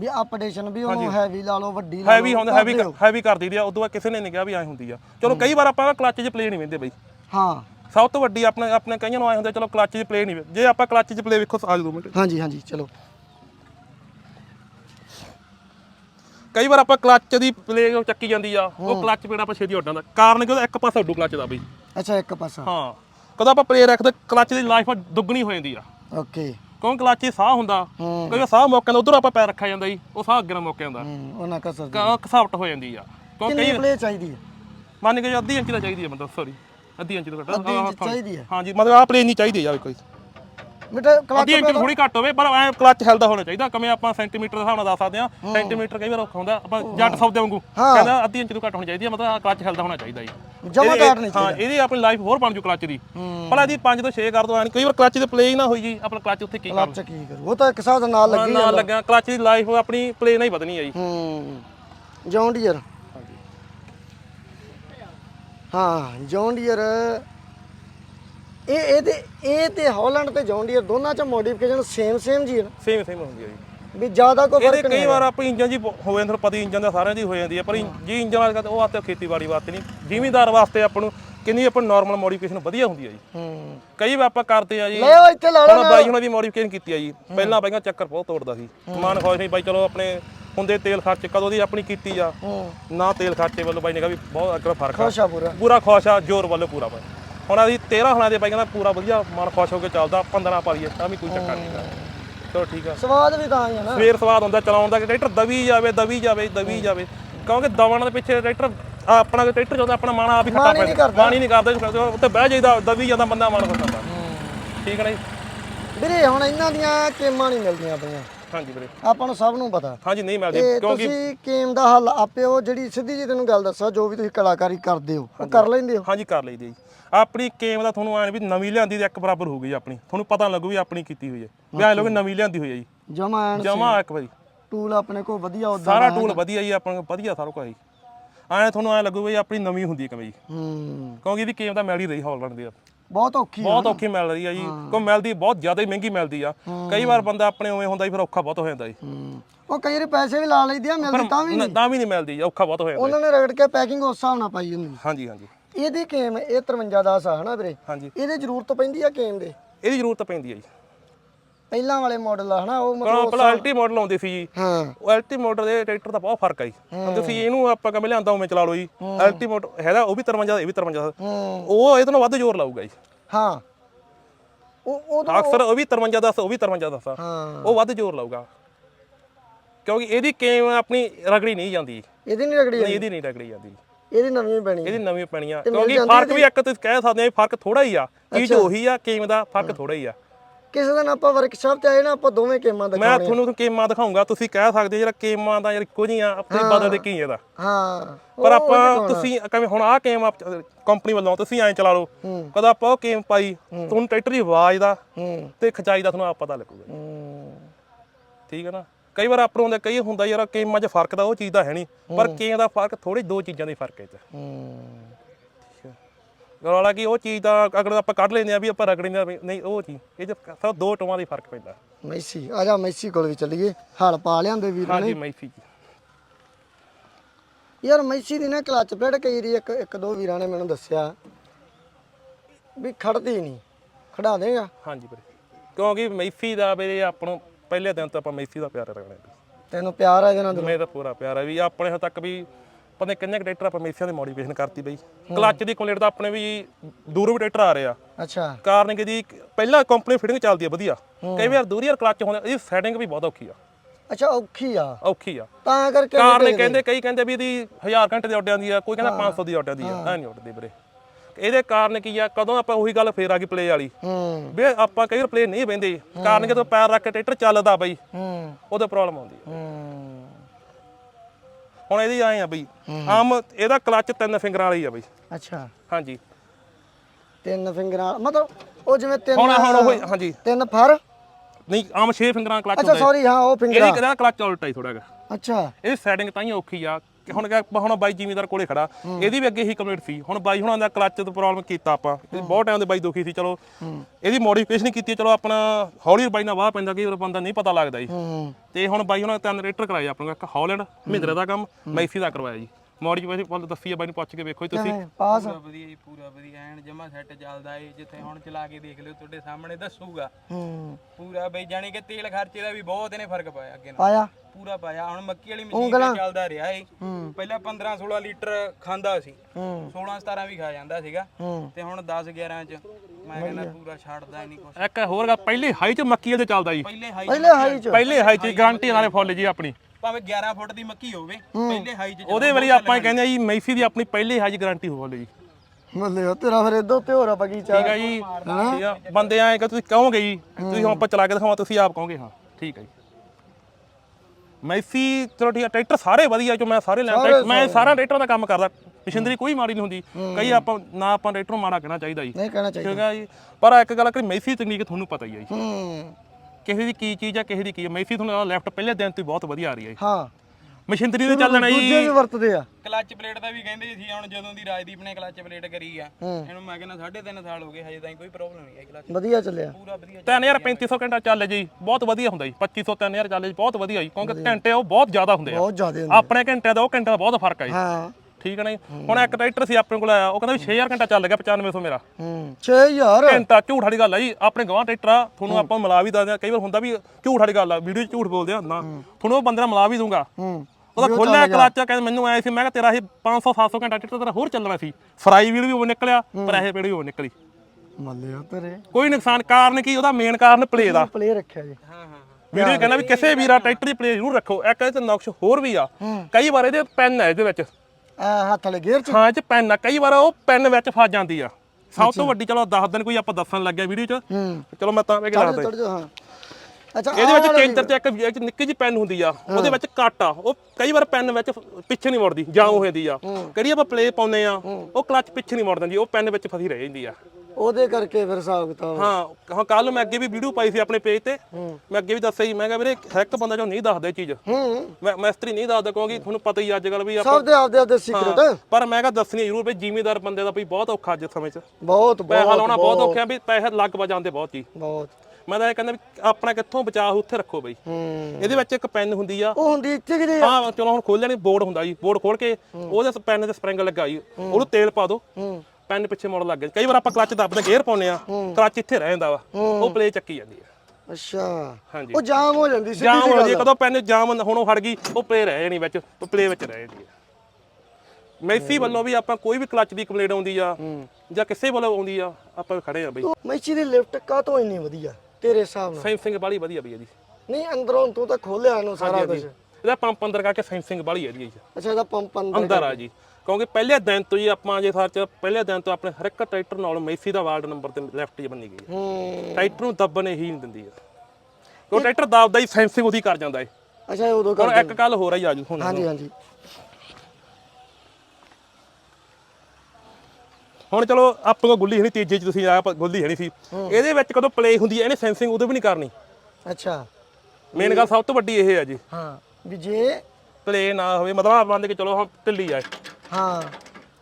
ਵੀ ਅਪਡੇਸ਼ਨ ਵੀ ਉਹਨੂੰ ਹੈਵੀ ਲਾ ਲਓ ਵੱਡੀ ਲਾ ਹੈਵੀ ਲਓ ਹੁੰਦਾ ਹੈਵੀ ਹੈਵੀ ਕਰ ਦਈਦੀ ਆ। ਉਦੋਂ ਬਾਅਦ ਕਿਸੇ ਨੇ ਨਹੀਂ ਕਿਹਾ ਵੀ ਐ ਹੁੰਦੀ ਆ। ਚਲੋ ਕਈ ਵਾਰ ਆਪਾਂ ਕਲੱਚ 'ਚ ਪਲੇ ਨਹੀਂ ਵੰਦੇ ਬਈ। ਹਾਂ। ਸਭ ਤੋਂ ਵੱਡੀ ਆਪਣੇ ਆਪਣੇ ਕਈਆਂ ਨੂੰ ਆਏ ਹੁੰਦੇ ਚਲੋ ਕਲੱਚ 'ਚ ਪਲੇ ਨਹੀਂ ਜੇ ਆਪਾਂ ਕਲੱਚ 'ਚ ਪਲੇ ਵੇਖੋ ਆ ਦੋ ਮਿੰਟ। ਹਾਂਜੀ ਹਾਂਜੀ ਚਲੋ। ਕਈ ਵਾਰ ਆਪਾਂ ਕਲੱਚ ਦੀ ਪਲੇ ਚੱਕੀ ਜਾਂਦੀ ਆ ਉਹ ਕਲੱਚ ਪੇੜਾ ਆਪਾਂ ਛੇਤੀ ਉੱਡਾਂ ਦਾ। ਕਾਰਨ ਕਿ ਉਹਦਾ ਇੱਕ ਪਾਸਾ ਉੱਡੂ ਕਲੱਚ ਦਾ ਬਈ। ਅੱਛਾ ਇੱਕ ਪਾਸਾ। ਹਾਂ। ਕਦੋਂ ਆਪਾਂ ਪਲੇ ਰੱਖਦੇ ਕਲੱਚ ਦੀ ਲਾਈਫ ਦੁੱਗਣੀ ਹੋ ਜਾਂਦੀ ਆ। ਓਕੇ। ਕਿਉਂਕਿ ਕਲੱਚ 'ਚ ਸਾਹ ਹੁੰਦਾ ਵਾਰ ਸਾਹ ਮੁੱਕ ਜਾਂਦਾ ਉਧਰ ਆਪਾਂ ਪੈਰ ਰੱਖਿਆ ਜਾਂਦਾ ਜੀ ਉਹ ਸਾਹ ਅੱਗੇ ਨਾਲ ਮੁੱਕ ਜਾਂਦਾ ਹੂੰ ਉਹਨਾਂ ਕਸਰ ਦੀ। ਕ- ਘਸਾਵਟ ਹੋ ਜਾਂਦੀ ਆ। ਕਿਉਂਕਿ ਕਿੰਨੀ ਪਲੇ ਚਾਹੀਦੀ ਹੈ ਮੰਨ ਕੇ ਅੱਧੀ ਇੰਚ ਦਾ ਚਾਹੀਦੀ ਹੈ ਬੰਦਾ ਸੌਰੀ ਅੱਧੀ ਇੰਚ ਤੋਂ ਘੱਟ। ਹੈ ਹਾਂਜੀ ਮਤਲਬ ਆਹ ਪਲੇ ਨਹੀਂ ਚਾਹੀਦੀ ਆ ਕੋਈ। ਮਿੱਟਾ ਕਲੱਚ ਇੰਚ ਥੋੜੀ ਘੱਟ ਹੋਵੇ ਪਰ ਐ ਕਲੱਚ ਹਿਲਦਾ ਹੋਣਾ ਚਾਹੀਦਾ। ਕਿਵੇਂ ਆਪਾਂ ਸੈਂਟੀਮੀਟਰ ਦੇ ਹਿਸਾਬ ਨਾਲ ਦੱਸ ਸਕਦੇ ਆ ਸੈਂਟੀਮੀਟਰ ਕਈ ਵਾਰ ਔਖਾ ਹੁੰਦਾ। ਆਪਾਂ ਜੱਟ ਸੌਦੇ ਵਾਂਗੂ ਕਹਿੰਦਾ ਅੱਧੀ ਇੰਚ ਤੋਂ ਘੱਟ ਹੋਣੀ ਚਾਹੀਦੀ ਆ ਮਤਲਬ ਕਲੱਚ ਹਿਲਦਾ ਹੋਣਾ ਚਾਹੀਦਾ ਜੀ। ਜਮਾਂ ਘੱਟ ਨਹੀਂ ਹਾਂ ਇਹਦੀ ਆਪਣੀ ਲਾਈਫ ਹੋਰ ਬਣ ਜੂ ਕਲੱਚ ਦੀ। ਭਲਾ ਇਹਦੀ 5 ਤੋਂ 6 ਕਰ ਦੋ ਐਨ ਕਈ ਵਾਰ ਕਲੱਚ ਦੇ ਪਲੇ ਹੀ ਨਾ ਹੋਈ ਜੀ ਆਪਣਾ ਕਲੱਚ ਉੱਥੇ ਕੀ ਕਲੱਚ ਕੀ ਕਰੂ? ਉਹ ਤਾਂ ਇੱਕ ਦੇ ਨਾਲ ਲੱਗੀ ਨਾਲ ਲੱਗਿਆ ਕਲੱਚ ਦੀ ਲਾਈਫ ਆਪਣੀ ਪਲੇ ਨਾਲ ਹੀ ਵਧਣੀ ਜੀ। ਹੂੰ। ਜੌਨ ਡੀਅਰ ਹਾਂ ਜੌਨ ਡੀਅਰ ਇਹ ਇਹ ਤੇ ਇਹ ਤੇ ਹਾਲੈਂਡ ਤੇ ਜੌਨ ਡੀਅਰ ਦੋਨਾਂ ਚ ਮੋਡੀਫਿਕੇਸ਼ਨ ਸੇਮ ਸੇਮ ਜੀ ਹੈ ਨਾ। ਸੇਮ ਸੇਮ ਹੁੰਦੀ ਆ ਜੀ। ਵੀ ਜ਼ਿਆਦਾ ਕੋਈ ਇਹਦੇ ਫ਼ਰਕ ਕਈ ਵਾਰ ਆਪਣੀ ਇੰਜਨ ਜੀ ਹੋ ਜਾਂਦਾ ਪਤਾ ਇੰਜਨ ਦਾ ਸਾਰਿਆਂ ਦੀ ਹੋ ਜਾਂਦੀ ਹੈ ਪਰ ਇੰ- ਜੀ ਇੰਜਨ ਵਾਲਾ ਉਹ ਵਾਸਤੇ ਖੇਤੀਬਾੜੀ ਵਾਸਤੇ ਨਹੀਂ ਜ਼ਿਮੀਂਦਾਰ ਵਾਸਤੇ ਆਪਾਂ ਨੂੰ ਕਿੰਨੀ ਆਪਾਂ ਨਾਰਮਲ ਮੋਡੀਫਿਕੇਸ਼ਨ ਵਧੀਆ ਹੁੰਦੀ ਹੈ ਜੀ। ਹੂੰ। ਕਈ ਵਾਰ ਆਪਾਂ ਕਰਦੇ ਆ ਜੀ ਲੈ ਉਹ ਇੱਥੇ ਲਾ ਲਓ ਹੁਣ ਬਾਈ ਹੁਣਾਂ ਦੀ ਮੋਡੀਫਿਕੇਸ਼ਨ ਕੀਤੀ ਆ ਜੀ ਪਹਿਲਾਂ ਬਾਈਆਂ ਚੱਕਰ ਬਹੁਤ ਤੋੜਦਾ ਸੀ। ਮਨ ਖੁਸ਼ ਨਹੀਂ ਬਾਈ ਚਲੋ ਆਪਣੇ ਹੁੰਦੇ ਤੇਲ ਖਰਚ ਕਦੋਂ ਦੀ ਆਪਣੀ ਕੀਤੀ ਆ। ਹੂੰ। ਨਾ ਤੇਲ ਖਰਚੇ ਵੱਲੋਂ ਬਾਈ ਨੇ ਕਿਹਾ ਵੀ ਬਹੁਤ ਅੱਗੇ ਫ਼ਰਕ ਆ। ਖੁਸ਼ ਆ ਪੂਰਾ। ਪੂਰਾ ਖੁਸ਼ ਆ ਜ਼ੋਰ ਵੱਲੋਂ ਪੂਰਾ ਬਾਈ। ਹੁਣ ਅਸੀਂ 13 ਹੁਣਾਂ ਦੇ ਬਾਈ ਕਹਿੰਦਾ ਪੂਰਾ ਵਧੀਆ ਮਨ ਖੁਸ਼ ਹੋ ਕੇ ਚੱਲਦਾ 15 ਪਾ ਲਈਏ ਤਾਂ ਵੀ ਕੋਈ ਚੱਕਰ ਨਹੀਂ ਗਾ ਚਲੋ ਠੀਕ ਆ। ਸਵਾਦ ਵੀ ਤਾਂ ਹੀ ਆ ਨਾ। ਸਵੇਰ ਸਵਾਦ ਹੁੰਦਾ ਚਲਾਉਣ ਦਾ ਕਿ ਟਰੈਕਟਰ ਦਵੀ ਜਾਵੇ ਦਵੀ ਜਾਵੇ ਦਵੀ ਜਾਵੇ। ਕਿਉਂਕਿ ਦਵਣ ਦੇ ਪਿੱਛੇ ਟਰੈਕਟਰ ਆਪਣਾ ਟਰੈਕਟਰ ਚਾਹੁੰਦਾ ਆਪਣਾ ਮਨ ਆਪ ਹੀ ਖੱਟਾ ਮਨ ਹੀ ਨਹੀਂ ਪੈਂਦਾ ਕਰਦਾ। ਮਨ ਹੀ ਨਹੀਂ ਕਰਦਾ ਉੱਤੇ ਬਹਿ ਜਾਈਦਾ ਦਵੀ ਜਾਂਦਾ ਬੰਦਾ ਮਨ ਹੁੰਦਾ। ਠੀਕ ਹੈ ਨਾ ਜੀ? ਵੀਰੇ ਹੁਣ ਇਹਨਾਂ ਦੀਆਂ ਕੇਮਾਂ ਨਹੀਂ ਮਿਲਦੀਆਂ ਪਈਆਂ। ਹਾਂਜੀ ਵੀਰੇ। ਆਪਾਂ ਨੂੰ ਸਭ ਨੂੰ ਪਤਾ। ਹਾਂਜੀ ਨਹੀਂ ਮਿਲਦੀ ਤੇ ਕਿਉਂਕਿ ਤੁਸੀਂ ਕੇਮ ਦਾ ਹੱਲ ਆਪੇ ਉਹ ਜਿਹੜੀ ਸਿੱਧੀ ਜੀ ਤੈਨੂੰ ਗੱਲ ਦੱਸਾਂ ਜੋ ਵੀ ਤੁਸੀਂ ਕਲਾਕਾਰੀ ਕਰਦੇ ਹੋ ਉਹ ਕਰ ਲੈਂਦੇ ਹੋ। ਹਾਂਜੀ ਕਰ ਲਈਦੀ ਜੀ। ਆਪਣੀ ਕੇਮ ਦਾ ਤੁਹਾਨੂੰ ਐਂ ਵੀ ਨਵੀਂ ਲਿਆਂਦੀ ਦੇ ਇੱਕ ਬਰਾਬਰ ਹੋ ਗਈ ਆਪਣੀ। ਤੁਹਾਨੂੰ ਪਤਾ ਲੱਗੂ ਵੀ ਆਪਣੀ ਕੀਤੀ ਹੋਈ ਹੈ। ਵੀ ਐਂ ਲੋਗੇ ਨਵੀਂ ਲਿਆਂਦੀ ਹੋਈ ਹੈ ਜੀ। ਜਮਾ ਐਨ ਜਮਾ ਇੱਕ ਵਾਰੀ। ਟੂਲ ਆਪਣੇ ਕੋਲ ਵਧੀਆ ਉਦਾਂ ਸਾਰਾ ਟੂਲ ਵਧੀਆ ਜੀ ਆਪਾਂ ਨੂੰ ਵਧੀਆ ਸਾਰਾ ਕੁਝ ਜੀ। ਐਂ ਤੁਹਾਨੂੰ ਐਂ ਲੱਗੂ ਵੀ ਆਪਣੀ ਨਵੀਂ ਹੁੰਦੀ ਹੈ ਕਿਵੇਂ ਜੀ। ਹੂੰ। ਕਿਉਂਕਿ ਇਹਦੀ ਕੇਮ ਤਾਂ ਮਿਲ ਹੀ ਰਹੀ ਹੌਲੈਂਡ ਦੀ ਆ। ਬਹੁਤ ਔਖੀ ਬਹੁਤ ਔਖੀ ਮਿਲ ਰਹੀ ਆ ਜੀ। ਕੋਈ ਮਿਲਦੀ ਬਹੁਤ ਜ਼ਿਆਦਾ ਹੀ ਮਹਿੰਗੀ ਮਿਲਦੀ ਆ। ਕਈ ਵਾਰ ਬੰਦਾ ਆਪਣੇ ਉਵੇਂ ਹੁੰਦਾ ਜੀ ਫਿਰ ਔਖਾ ਬਹੁਤ ਹੋ ਜਾਂਦਾ ਜੀ। ਉਹ ਕਈ ਵਾਰੀ ਪੈਸੇ ਵੀ ਲਾ ਲਈਦੇ ਆ ਮਿਲਦੀ ਤਾਂ ਵੀ ਨਾ- ਤਾਂ ਵੀ ਨਹੀਂ ਮਿਲਦੀ ਔਖਾ ਬਹੁਤ ਹੋ ਜਾਂਦਾ ਉਹਨਾਂ ਨੇ ਰਗੜ ਕੇ ਪੈਕਿੰਗ ਉਸ ਹਿਸਾਬ ਨਾਲ ਪਾਈ ਹੁੰਦੀ। ਹਾਂਜੀ ਹਾਂਜੀ। ਇਹਦੀ ਕੇਮ ਇਹ 53 10 ਆ ਹਨਾ ਵੀਰੇ? ਹਾਂਜੀ। ਇਹਦੇ ਜ਼ਰੂਰਤ ਪੈਂਦੀ ਆ ਕੇਮ ਦੇ? ਇਹਦੀ ਜ਼ਰੂਰਤ ਪੈਂਦੀ ਹੈ ਜੀ। ਪਹਿਲਾਂ ਵਾਲੇ ਮਾਡਲ ਆ ਹਨਾ ਉਹ ਮਤਲਬ ਪਹਿਲਾਂ ਅਲਟੀ ਮਾਡਲ ਆਉਂਦੇ ਸੀ ਜੀ। ਹਾਂ। ਉਹ ਅਲਟੀ ਮਾਡਲ ਦੇ ਟਰੈਕਟਰ ਦਾ ਬਹੁਤ ਫ਼ਰਕ ਆ ਜੀ। ਤੁਸੀਂ ਇਹਨੂੰ ਆਪਾਂ ਕਿਵੇਂ ਲਿਆਂਦਾ ਉਵੇਂ ਚਲਾ ਲਓ ਜੀ। ਅਲਟੀ ਮਾਡਲ ਹੈਗਾ ਉਹ ਵੀ 53 ਦਾ ਇਹ ਵੀ 53 ਦਾ ਉਹ ਇਹਦੇ ਨਾਲੋਂ ਵੱਧ ਜ਼ੋਰ ਲਾਊਗਾ ਜੀ। ਹਾਂ। ਉਹ ਉਹ ਅਕਸਰ ਉਹ ਵੀ 53 ਦਾ ਉਹ ਵੀ 53 ਦਾ ਹਾਂ। ਉਹ ਵੱਧ ਜ਼ੋਰ ਲਾਊਗਾ। ਕਿਉਂਕਿ ਇਹਦੀ ਕੇਮ ਆਪਣੀ ਰਗੜੀ ਨਹੀਂ ਜਾਂਦੀ। ਇਹਦੀ ਨਹੀਂ ਰਗੜੀ ਨਹੀਂ ਇਹਦੀ ਨਹੀਂ ਰਗੜੀ ਜਾਂਦੀ। ਇਹਦੀ ਨਵੀਂ ਬਣੀ ਇਹਦੀ ਨਵੀਂ ਪੈਣੀਆਂ ਕਿਉਂਕਿ ਫ਼ਰਕ ਵੀ ਇੱਕ ਤੁਸੀਂ ਕਹਿ ਸਕਦੇ ਆ ਵੀ ਫ਼ਰਕ ਥੋੜਾ ਹੀ ਆ। ਚੀਜ਼ ਉਹੀ ਆ ਕੇਮ ਦਾ ਫ਼ਰਕ ਥੋੜਾ ਹੀ ਆ। ਕਿਸੇ ਦਿਨ ਆਪਾਂ ਵਰਕਸ਼ਾਪ ਤੇ ਆਏ ਨਾ ਆਪਾਂ ਦੋਵੇਂ ਕੇਮਾਂ ਮੈਂ ਦਿਖਾਉਣੇ ਤੁਹਾਨੂੰ ਕੇਮਾਂ ਦਿਖਾਉਂਗਾ ਤੁਸੀਂ ਕਹਿ ਸਕਦੇ ਜਿਹੜਾ ਕੇਮਾਂ ਦਾ ਯਾਰ ਇੱਕੋ ਜਿਹੀਆਂ ਆਪਣੀ ਬਦਲ ਦੇ ਕੀ ਇਹਦਾ ਹਾਂ। ਪਰ ਆਪਾਂ ਤੁਸੀਂ ਕਿਵੇਂ ਹੁਣ ਆਹ ਕੇਮ ਕੰਪਨੀ ਵੱਲੋਂ ਤੁਸੀਂ ਐਂ ਚਲਾ ਲਓ ਕਦਾ ਆਪਾਂ ਉਹ ਕੇਮ ਪਾਈ ਤੁਹਾਨੂੰ ਟਰੈਕਟਰ ਦੀ ਆਵਾਜ਼ ਦਾ ਤੇ ਖਚਾਈ ਦਾ ਤੁਹਾਨੂੰ ਆਪ ਪਤਾ ਲੱਗੂਗਾ। ਠੀਕ ਹੈ ਨਾ? ਕਈ ਵਾਰ ਆਪਾਂ ਨੂੰ ਕਈ ਹੁੰਦਾ ਯਾਰ ਕੇਮਾਂ 'ਚ ਫ਼ਰਕ ਤਾਂ ਉਹ ਚੀਜ਼ ਦਾ ਹੈ ਨਹੀਂ ਪਰ ਕੇਮ ਦਾ ਫ਼ਰਕ ਥੋੜੀ ਦੋ ਚੀਜ਼ਾਂ ਦਾ ਫ਼ਰਕ ਹੈ 'ਚ ਹੂੰ ਗਾਲਾ ਕਿ ਉਹ ਚੀਜ਼ ਦਾ ਅਗਰ ਆਪਾਂ ਕੱਢ ਲੈਂਦੇ ਆ ਵੀ ਆਪਾਂ ਰਗੜੀ ਦਾ ਨਹੀਂ ਉਹ ਚੀਜ਼ ਇਹ 'ਚ ਸਭ ਦੋ ਟੋਆਂ ਦਾ ਫ਼ਰਕ ਪੈਂਦਾ। ਮੈਸੀ ਆ ਜਾ ਮੈਸੀ ਕੋਲ ਵੀ ਚੱਲੀਏ ਹਲ ਪਾ ਲਿਆਂਦੇ ਵੀਰ ਹਾਂਜੀ ਨੇ। ਮੈਫੀ ਜੀ। ਯਾਰ ਮੈਸੀ ਦੀ ਨਾ ਕਲਚ ਪਲੇਟ ਕਈ ਰੀ ਇੱਕ ਇੱਕ ਦੋ ਵੀਰਾਂ ਨੇ ਮੈਨੂੰ ਦੱਸਿਆ ਵੀ ਖੜਦੀ ਨਹੀਂ ਖੜਾ ਦੇਗਾ ਹਾਂਜੀ ਵੀਰੇ। ਕਿਉਂਕਿ ਮੈਫੀ ਦਾ ਵੀਰੇ ਆਪਾਂ ਨੂੰ ਪਹਿਲੇ ਦਿਨ ਤੋਂ ਆਪਾਂ ਮੈਫੀ ਦਾ ਪਿਆਰ ਰੱਖਣਾ ਤੈਨੂੰ ਪਿਆਰ ਆ ਜਨਾਂ ਮੇਰਾ ਪੂਰਾ ਪਿਆਰ ਹੈ ਵੀ ਆਪਣੇ ਹੱਦ ਤੱਕ ਵੀ ਪਤਾ ਕਿੰਨੇ ਟਰੈਕਟਰ ਆਪਾਂ ਮੈਫੀਆਂ ਦੀ ਮੋਡੀਫਿਕੇਸ਼ਨ ਕਰਤੀ ਬਈ। ਕਲੱਚ ਦੀ ਕੰਪਲੀਟ ਤਾਂ ਆਪਣੇ ਵੀ ਦੂਰੋਂ ਵੀ ਟਰੈਕਟਰ ਆ ਰਹੇ ਆ। ਅੱਛਾ। ਕਾਰਨ ਕਿ ਜੀ ਪਹਿਲਾਂ ਕੰਪਨੀ ਫਿਟਿੰਗ ਚੱਲਦੀ ਆ ਵਧੀਆ। ਕਈ ਵਾਰ ਦੂਰੀ ਯਾਰ ਕਲੱਚ ਹੁੰਦਾ ਇਹਦੀ ਸੈਟਿੰਗ ਵੀ ਬਹੁਤ ਔਖੀ ਆ। ਅੱਛਾ ਔਖੀ ਆ। ਔਖੀ ਆ। ਤਾਂ ਕਰਕੇ ਕਾਰਨ ਕਹਿੰਦੇ ਕਈ ਕਹਿੰਦੇ ਵੀ ਇਹਦੀ 1000 ਘੰਟੇ ਦੀ ਆਡਿਆਂ ਦੀ ਆ ਕੋਈ ਕਹਿੰਦਾ 500 ਦੀ ਆਡਿਆਂ ਦੀ ਆ ਐ ਨਹੀਂ ਉੱਡਦੀ ਵੀਰੇ। ਇਹਦੇ ਕਾਰਨ ਕੀ ਆ? ਕਦੋਂ ਆਪਾਂ ਉਹੀ ਗੱਲ ਫੇਰ ਆ ਗਈ ਪਲੇ ਵਾਲੀ। ਹੂੰ। ਵੀ ਆਪਾਂ ਕਈ ਵਾਰ ਪਲੇ ਨਹੀਂ ਬਹਿੰਦੇ ਕਾਰਨ ਜਦੋਂ ਪੈਰ ਰੱਖ ਕੇ ਟਰੈਕਟਰ ਚੱਲਦਾ ਬਈ ਹੂੰ। ਉਹਦੇ ਪ੍ਰੋਬਲਮ ਆਉਂਦੀ ਆ। ਹੂੰ। ਹੁਣ ਇਹਦੀ ਆਏ ਆ ਬਈ ਆਮ ਇਹਦਾ ਕਲੱਚ ਤਿੰਨ ਫਿੰਗਰਾਂ ਵਾਲੀ ਆ ਬਈ। ਅੱਛਾ। ਹਾਂਜੀ। ਤਿੰਨ ਫਿੰਗਰਾਂ ਮਤਲਬ ਉਹ ਜਿਵੇਂ ਤਿੰਨ ਹੁਣ ਹੁਣ ਉਹ ਹਾਂਜੀ। ਤਿੰਨ ਫਰ? ਨਹੀਂ ਆਮ 6 ਫਿੰਗਰਾਂ ਕਲੱਚ ਅੱਛਾ ਹੁੰਦਾ ਸੌਰੀ ਹਾਂ ਉਹ ਇਹਦੀ ਫਿੰਗਰਾਂ। ਕਿਹਦਾ ਕਲੱਚ ਉਲਟਾ ਹੀ ਥੋੜਾ ਜਿਹਾ ਅੱਛਾ। ਇਹ ਸੈਟਿੰਗ ਤਾਂ ਹੀ ਔਖੀ ਆ। ਕਿ ਹੁਣ ਕਿਆ- ਹੁਣ ਬਾਈ ਜ਼ਿਮੀਦਾਰ ਕੋਲੇ ਖੜਾ। ਇਹਦੀ ਵੀ ਅੱਗੇ ਹੀ ਕੰਪਲੀਟ ਸੀ। ਹੁਣ ਬਾਈ ਹੁਣਾਂ ਦਾ ਕਲੱਚ ਤੋਂ ਪ੍ਰੋਬਲਮ ਕੀਤਾ ਆਪਾਂ। ਇਹ ਬਹੁਤ ਟਾਈਮ ਦੇ ਬਾਈ ਦੁਖੀ ਸੀ ਚਲੋ। ਇਹਦੀ ਮੋਡੀਫਿਕੇਸ਼ਨ ਕੀਤੀ ਚਲੋ ਆਪਣਾ ਹੌਲੀ ਬਾਈ ਨਾਲ ਵਾਹ ਪੈਂਦਾ ਕਿ ਉਹ ਬੰਦਾ ਨਹੀਂ ਪਤਾ ਲੱਗਦਾ ਜੀ। ਹੂੰ ਤੇ ਹੁਣ ਬਾਈ ਹੁਣਾਂ ਤਿੰਨ ਰੇਟਰ ਕਰਾਏ ਆਪਾਂ ਨੂੰ ਇੱਕ ਹਾਲੈਂਡ ਮਹਿੰਦਰਾ ਦਾ ਕੰਮ ਮੈਸੀ ਦਾ ਕਰਵਾਇਆ ਜੀ। ਮੋਡੀਫਿਕੇਸ਼ਨ ਵੱਲ ਦੱਸੀ ਆ ਬਾਈ ਨੂੰ ਪੁੱਛ ਕੇ ਵੇਖੋ ਜੀ ਤੁਸੀਂ। ਕਿਵੇਂ ਪਾਸ। ਪੂਰਾ ਵਧੀਆ ਜੀ ਪੂਰਾ ਵਧੀਆ ਐਨ ਜਮਾ ਸੈੱਟ ਚੱਲਦਾ ਏ ਜਿੱਥੇ ਹੁਣ ਚਲਾ ਕੇ ਦੇਖ ਲਿਓ ਤੁਹਾਡੇ ਸਾਹਮਣੇ ਦੱਸੂਗਾ। ਹੂੰ। ਪੂਰਾ ਬਈ ਜਾਣੀ ਕਿ ਤੇਲ ਖਰਚੇ ਦਾ ਵੀ ਬਹੁਤ ਇਹਨੇ ਫ਼ਰਕ ਪਾਇਆ ਅੱਗੇ ਨਾਲ। ਪਾਇਆ? ਪੂਰਾ ਪਾਇਆ ਹੁਣ ਮੱਕੀ ਵਾਲੀ ਮਸ਼ੀਨ ਤੇ ਚੱਲਦਾ ਰਿਹਾ ਏ। ਹੂੰ। ਪਹਿਲਾਂ 15 16 ਲੀਟਰ ਖਾਂਦਾ ਸੀ। ਹੂੰ। 16 17 ਵੀ ਖਾ ਜਾਂਦਾ ਸੀਗਾ। ਹੂੰ। ਤੇ ਹੁਣ 10 11 ਚ ਮੈਂ ਕਹਿੰਦਾ ਪੂਰਾ ਛੱਡਦਾ ਹੀ ਨਹੀਂ ਕੁਛ। ਇੱਕ ਹੋਰ ਗੱਲ ਪਹਿਲੇ ਹਾਈ ਚ ਮੱਕੀ ਦੇ ਚੱਲਦਾ ਜੀ। ਪਹਿਲੇ ਹਾਈ ਪਹਿਲੇ ਹਾਈ ਚ। ਪਹਿਲੇ ਹਾਈ ਚ ਗਾਰੰਟੀ ਨਾਲੇ ਫੁੱਲ ਜੀ ਆਪਣੀ। ਭਾਵੇਂ 11 ਫੁੱਟ ਦੀ ਮੱਕੀ ਹੋਵੇ ਪਹਿਲੇ ਹਾਈ ਚ ਉਹਦੇ ਵਾਲੀ ਆਪਾਂ ਇਹ ਕਹਿੰਦੇ ਆ ਜੀ ਮੈਸੀ ਦੀ ਆਪਣੀ ਪਹਿਲੇ ਹਾਈ ਚ ਗਾਰੰਟੀ ਹੋਵੇ ਜੀ। ਮੱਲੇ ਉਹ ਤੇਰਾ ਫਿਰ ਇਦੋਂ ਤੇ ਹੋਰ ਆ ਬਗੀਚਾ। ਠੀਕ ਹੈ ਜੀ। ਠੀਕ ਆ। ਬੰਦੇ ਆਏ ਕਿ ਤੁਸੀਂ ਕਹੋਗੇ ਜੀ ਤੁਸੀਂ ਹੁਣ ਆਪਾਂ ਚਲਾ ਕੇ ਦਿਖਾਵਾਂ ਤੁਸੀਂ ਆਪ ਕਹੋਗੇ ਹਾਂ ਠੀਕ ਹੈ ਜੀ। ਮੈਸੀ ਚਲੋ ਠੀਕ ਆ ਟਰੈਕਟਰ ਸਾਰੇ ਵਧੀਆ ਜੋ ਮੈਂ ਸਾਰੇ ਟਰੈਕਟਰ- ਮੈਂ ਸਾਰਾ। ਟਰੈਕਟਰਾਂ ਦਾ ਕੰਮ ਕਰਦਾ ਮਸ਼ੀਨਰੀ ਕੋਈ ਮਾੜੀ ਨਹੀਂ ਹੁੰਦੀ। ਕਈ ਆਪਾਂ ਨਾ ਆਪਾਂ ਟਰੈਕਟਰ ਨੂੰ ਮਾੜਾ ਕਹਿਣਾ ਚਾਹੀਦਾ ਜੀ। ਨਹੀਂ ਕਹਿਣਾ ਚਾਹੀਦਾ। ਠੀਕ ਹੈ ਜੀ। ਪਰ ਇੱਕ ਗੱਲ ਕਰੀ ਮੈਸੀ ਤਕਨੀਕ ਤੁਹਾਨੂੰ ਪਤਾ ਹੀ ਹੈ ਜੀ। ਹੂੰ। ਕਿਸੇ ਦੀ ਕੀ ਚੀਜ਼ ਆ ਕਿਸੇ ਦੀ ਕੀ ਆ। ਮੈਸੀ ਤੁਹਾਨੂੰ ਲੈਫਟ ਪਹਿਲੇ ਦਿਨ ਤੋਂ ਹੀ ਬਹੁਤ ਵਧੀਆ ਆ ਰਹੀ ਹੈ ਹਾਂ। ਮਸ਼ੀਨਰੀ ਦੇ ਚੱਲਣਾ ਦੂਜੇ ਜੀ ਵੀ ਵਰਤਦੇ ਆ। ਕਲੱਚ ਪਲੇਟ ਦਾ ਵੀ ਕਹਿੰਦੇ ਸੀ ਹੁਣ ਜਦੋਂ ਦੀ ਰਾਜਦੀਪ ਨੇ ਕਲੱਚ ਪਲੇਟ ਕਰੀ ਆ ਇਹਨੂੰ ਮੈਂ ਕਹਿੰਦਾ 3.5 ਸਾਲ ਹੋ ਗਏ ਹਜੇ ਤਾਈਂ ਕੋਈ ਪ੍ਰੋਬਲਮ ਨਹੀਂ ਹੈ ਕਲੱਚ। ਵਧੀਆ ਚੱਲਿਆ। ਪੂਰਾ ਵਧੀਆ 3500 ਘੰਟਾ ਚੱਲ ਜੀ ਬਹੁਤ ਵਧੀਆ ਹੁੰਦਾ ਜੀ 2500 3000 ਚੱਲ ਜੀ ਬਹੁਤ ਵਧੀਆ ਜੀ ਕਿਉਂਕਿ ਘੰਟੇ ਉਹ ਬਹੁਤ ਜ਼ਿਆਦਾ ਹੁੰਦੇ ਆ। ਬਹੁਤ ਜ਼ਿਆਦੇ ਹੁੰਦੇ ਆਪਣੇ ਘੰਟੇ ਦਾ ਉਹ ਘੰਟੇ ਦਾ ਬਹੁਤ ਫ਼ਰਕ ਆ ਜੀ। ਹਾਂ। ਠੀਕ ਹੈ ਨਾ ਜੀ ਹੁਣ ਇੱਕ ਟਰੈਕਟਰ ਸੀ ਆਪਣੇ ਕੋਲ ਆਇਆ ਉਹ ਕਹਿੰਦਾ ਵੀ 6000 ਘੰਟਾ ਚੱਲ ਗਿਆ 9500 ਮੇਰਾ। ਹੂੰ 6000 ਘੰਟਾ ਝੂਠ ਵਾਲੀ ਗੱਲ ਆ ਜੀ ਆਪਣੇ ਗਵਾਂ ਟਰੈਕਟਰ ਆ ਤੁਹਾਨੂੰ ਆਪਾਂ ਮਿਲਾ ਵੀ ਦੱਸਦੇ ਆ ਕਈ ਵਾਰ ਹੁੰਦਾ ਵੀ ਝੂਠ ਵਾਲੀ ਗੱਲ ਆ ਵੀਡੀਓ 'ਚ ਝੂਠ ਬੋਲਦੇ ਆ ਨਾ। ਤੁਹਾਨੂੰ ਉਹ ਬੰਦੇ ਨਾਲ ਮਿਲਾ ਵੀ ਦੂੰਗਾ। ਹੂੰ ਉਹਦਾ ਖੋਲਿਆ ਕਲੱਚ ਆ ਕਹਿੰਦਾ ਮੈਨੂੰ ਆਇਆ ਸੀ। ਮੈਂ ਕਿਹਾ ਤੇਰਾ ਇਹ 500 700 ਘੰਟਾ ਟਰੈਕਟਰ ਤੇਰਾ ਹੋਰ ਚੱਲਣਾ ਸੀ। ਫਰਾਈ ਵੀਲ ਵੀ ਉਹ ਨਿਕਲਿਆ ਪਰ ਇਹ ਪੇੜੀ ਉਹ ਨਿਕਲੀ। ਮੱਲੇ ਉਹ ਤੇਰੇ। ਕੋਈ ਨੁਕਸਾਨ ਕਾਰਨ ਕੀ? ਉਹਦਾ ਮੇਨ ਕਾਰਨ ਪਲੇ ਦਾ। ਪਲੇ ਰੱਖਿਆ ਜੀ। ਹਾਂ ਹਾਂ ਵੀਡੀਓ ਕਹਿੰਦਾ ਵੀ ਕਿਸੇ ਵੀਰਾ ਟਰੈਕਟਰ ਦੀ ਪਲੇ ਜ਼ਰੂਰ ਰੱਖੋ। ਇੱਕ ਇਹ ਤੇ ਨਕਸ਼ ਹੋਰ ਵੀ ਆ। ਕਈ ਵਾਰ ਇਹਦੇ ਪੈਨ ਹੈ ਇਹਦੇ ਵਿੱਚ। ਆ ਹੱਥ ਵਾਲੇ ਗੇਅਰ ਚ? ਹਾਂ ਇਹ ਚ ਪੈਨ ਆ। ਕਈ ਵਾਰ ਉਹ ਪੈਨ ਵਿੱਚ ਫਸ ਜਾਂਦੀ ਆ। ਸਭ ਤੋਂ ਵੱਡੀ ਚਲੋ ਦੱਸ ਦਿਨ ਕੋਈ ਆਪਾਂ ਦੱਸਣ ਲੱਗਿਆ ਵੀਡੀਓ 'ਚ। ਹੂੰ। ਚਲੋ ਮੈਂ ਤਾਂ ਇਹ ਦੱਸ ਜਾ ਹਾਂ। ਅੱਛਾ ਇਹਦੇ ਵਿੱਚ ਕੇਂਦਰ ਤੇ ਇੱਕ ਇੱਕ ਨਿੱਕੀ ਜਿਹੀ ਪੈਨ ਹੁੰਦੀ ਆ। ਉਹਦੇ ਵਿੱਚ ਕੱਟ ਆ। ਉਹ ਕਈ ਵਾਰ ਪੈਨ ਵਿੱਚ ਪਿੱਛੇ ਨਹੀਂ ਮੁੜਦੀ ਜਾਮ ਹੋ। ਜਾਂਦੀ ਆ। ਕਿਹੜੀ ਆਪਾਂ ਪਲੇ ਪਾਉਂਦੇ ਆ। ਉਹ ਕਲੱਚ ਪਿੱਛੇ ਨਹੀਂ ਮੁੜ ਦਿੰਦੀ ਉਹ ਪੈਨ ਵਿੱਚ ਫਸੀ ਰਹਿ ਜਾਂਦੀ ਆ। ਉਹਦੇ ਕਰਕੇ ਫਿਰ ਹਿਸਾਬ ਕਿਤਾਬ ਹਾਂ ਹਾਂ ਕੱਲ ਮੈਂ ਅੱਗੇ ਵੀ ਵੀਡੀਓ ਪਾਈ ਸੀ ਆਪਣੇ ਪੇਜ ਤੇ। ਮੈਂ ਅੱਗੇ ਵੀ ਦੱਸਿਆ ਸੀ ਮੈਂ ਕਿਹਾ ਵੀਰੇ ਹਰ ਇੱਕ ਬੰਦਾ ਜੋ ਨਹੀਂ ਦੱਸਦਾ ਇਹ ਚੀਜ਼। ਹੂੰ। ਮੈਂ ਮੈਸਤਰੀ ਨਹੀਂ ਦੱਸਦਾ ਕਿਉਂਕਿ ਤੁਹਾਨੂੰ ਪਤਾ ਹੀ ਅੱਜ ਕੱਲ ਵੀ ਆਪਾਂ ਸਭ ਦੇ ਆਪਦੇ ਆਪਦੇ ਸੀਕ੍ਰੇਟ ਪਰ ਮੈਂ ਕਿਹਾ ਦੱਸਣੀ ਜ਼ਰੂਰ ਵੀ ਜ਼ਿਮੀਦਾਰ ਬੰਦੇ ਦਾ ਵੀ ਬਹੁਤ ਔਖਾ ਅੱਜ ਸਮੇਂ 'ਚ। ਬਹੁਤ ਪੈਸਾ ਲਾਉਣਾ ਬਹੁਤ ਔਖਾ ਵੀ ਪੈਸੇ ਲੱਗ ਜਾਂਦੇ ਬਹੁਤ ਜੀ ਬਹੁਤ। ਮੈਂ ਤਾਂ ਇਹ ਕਹਿੰਦਾ ਵੀ ਆਪਣਾ ਕਿੱਥੋਂ ਬਚਾਅ ਉੱਥੇ ਰੱਖੋ ਬਈ। ਹੂੰ। ਇਹਦੇ ਵਿੱਚ ਇੱਕ ਪੈਨ ਹੁੰਦੀ ਆ। ਉਹ ਹੁੰਦੀ ਇੱਥੇ ਕਿਤੇ ਹਾਂ ਚਲੋ ਹੁਣ ਖੋਲ ਲੈਣੀ ਬੋਰਡ ਹੁੰਦਾ ਜੀ ਬੋਰਡ ਖੋਲ ਕੇ ਉਹਦੇ ਪੈਨ ਤੇ ਸਪਰਿੰਗ ਲੱਗਾ ਜੀ ਉਹਨੂੰ ਤੇਲ ਪਾ ਦਿਓ ਹੂੰ। ਪੈਨ ਪਿੱਛੇ ਮੁੜ ਲੱਗ ਗਿਆ ਕਈ ਵਾਰ ਆਪਾਂ ਕਲੱਚ ਦੱਬਦੇ ਗੇਅਰ ਪਾਉਂਦੇ ਆ ਕਲੱਚ ਇੱਥੇ ਰਹਿ ਜਾਂਦਾ ਵਾ। ਉਹ ਪਲੇ ਚੱਕੀ ਜਾਂਦੀ ਆ ਅੱਛਾ। ਹਾਂਜੀ। ਉਹ ਜਾਮ ਹੋ ਜਾਂਦੀ ਸੀ ਜਾਮ ਹੋ ਜਾਂਦੀ ਕਦੋਂ ਪੈਨ ਜਾਮ ਹੁਣ ਉਹ ਹਟ ਗਈ ਉਹ ਪਲੇ ਰਹਿ ਜਾਣੀ ਵਿੱਚ ਉਹ ਪਲੇ ਵਿੱਚ ਰਹਿ ਜਾਂਦੀ ਆ ਮੈਸੀ ਵੱਲੋਂ ਵੀ ਆਪਾਂ ਕੋਈ ਵੀ ਕਲੱਚ ਦੀ ਕੰਪਲੇਂਟ ਆਉਂਦੀ ਆ ਜਾਂ ਕਿਸੇ ਵੱਲੋਂ ਆਉਂਦੀ ਆ ਆਪਾਂ ਖੜੇ ਆ ਬਈ। ਮੈਚੀ ਦੀ ਲਿਫਟ ਕਾ ਤੋਂ ਇੰਨੀ ਵਧੀਆ ਤੇਰੇ ਹਿਸਾਬ ਨਾਲ? ਸੈਮਸੰਗ ਵਾਲੀ ਵਧੀਆ ਬਈ ਇਹਦੀ। ਨਹੀਂ ਅੰਦਰੋਂ ਤੂੰ ਤਾਂ ਖੋਲਿਆ ਇਹਨੂੰ ਸਾਰਾ ਕੁਝ ਇਹਦਾ ਪੰਪ ਅੰਦਰ ਕਰਕੇ ਸੈਮਸੰਗ ਵਾਲੀ ਹੈ ਇਹਦੀ। ਅੱਛਾ ਇਹਦਾ ਪੰਪ ਅੰਦਰ ਅੰਦਰ ਆ ਜੀ। ਕਿਉਂਕਿ ਪਹਿਲੇ ਦਿਨ ਤੋਂ ਹੀ ਆਪਾਂ ਜੇ ਸੱਚ ਪਹਿਲੇ ਦਿਨ ਤੋਂ ਆਪਣੇ ਹਰ ਇੱਕ ਟਰੈਕਟਰ ਨਾਲ ਮੈਸੀ ਦਾ ਵਾਰਡ ਨੰਬਰ ਤੇ ਲੈਫਟ 'ਚ ਬੰਨੀ ਗਈ ਹੈ। ਹੂੰ। ਟਰੈਕਟਰ ਨੂੰ ਦੱਬਣ ਹੀ ਨਹੀਂ ਦਿੰਦੀ ਉਹ ਟਰੈਕਟਰ ਦੱਬਦਾ ਹੀ ਸੈਂਸਿੰਗ ਉਹਦੀ ਕਰ ਜਾਂਦਾ ਹੈ। ਅੱਛਾ ਉਦੋਂ ਕਰ ਹੁਣ ਇੱਕ ਗੱਲ ਹੋ ਰਹੀ ਆਜੂ ਹੁਣ ਹਾਂਜੀ ਹਾਂਜੀ। ਹੁਣ ਚਲੋ ਆਪਣੇ ਕੋਲ ਗੁੱਲੀ ਹੈ ਨਹੀਂ ਤੀਜੇ ਚ ਤੁਸੀਂ ਆਪ ਗੁੱਲੀ ਹੈ ਨਹੀਂ ਸੀ। ਇਹਦੇ ਵਿੱਚ ਕਦੋਂ ਪਲੇ ਹੁੰਦੀ ਹੈ ਇਹਨੇ ਸੈਂਸਿੰਗ ਉਦੋਂ ਵੀ ਨਹੀਂ ਕਰਨੀ। ਅੱਛਾ। ਮੇਨ ਗੱਲ ਸਭ ਤੋਂ ਵੱਡੀ ਇਹ ਹੈ ਜੀ। ਹਾਂ ਵੀ ਜੇ ਪਲੇ ਨਾ ਹੋਵੇ ਮਤਲਬ ਆਪ ਮੰਨ ਕੇ ਚਲੋ ਹੁਣ ਢਿੱਲੀ ਆ ਹਾਂ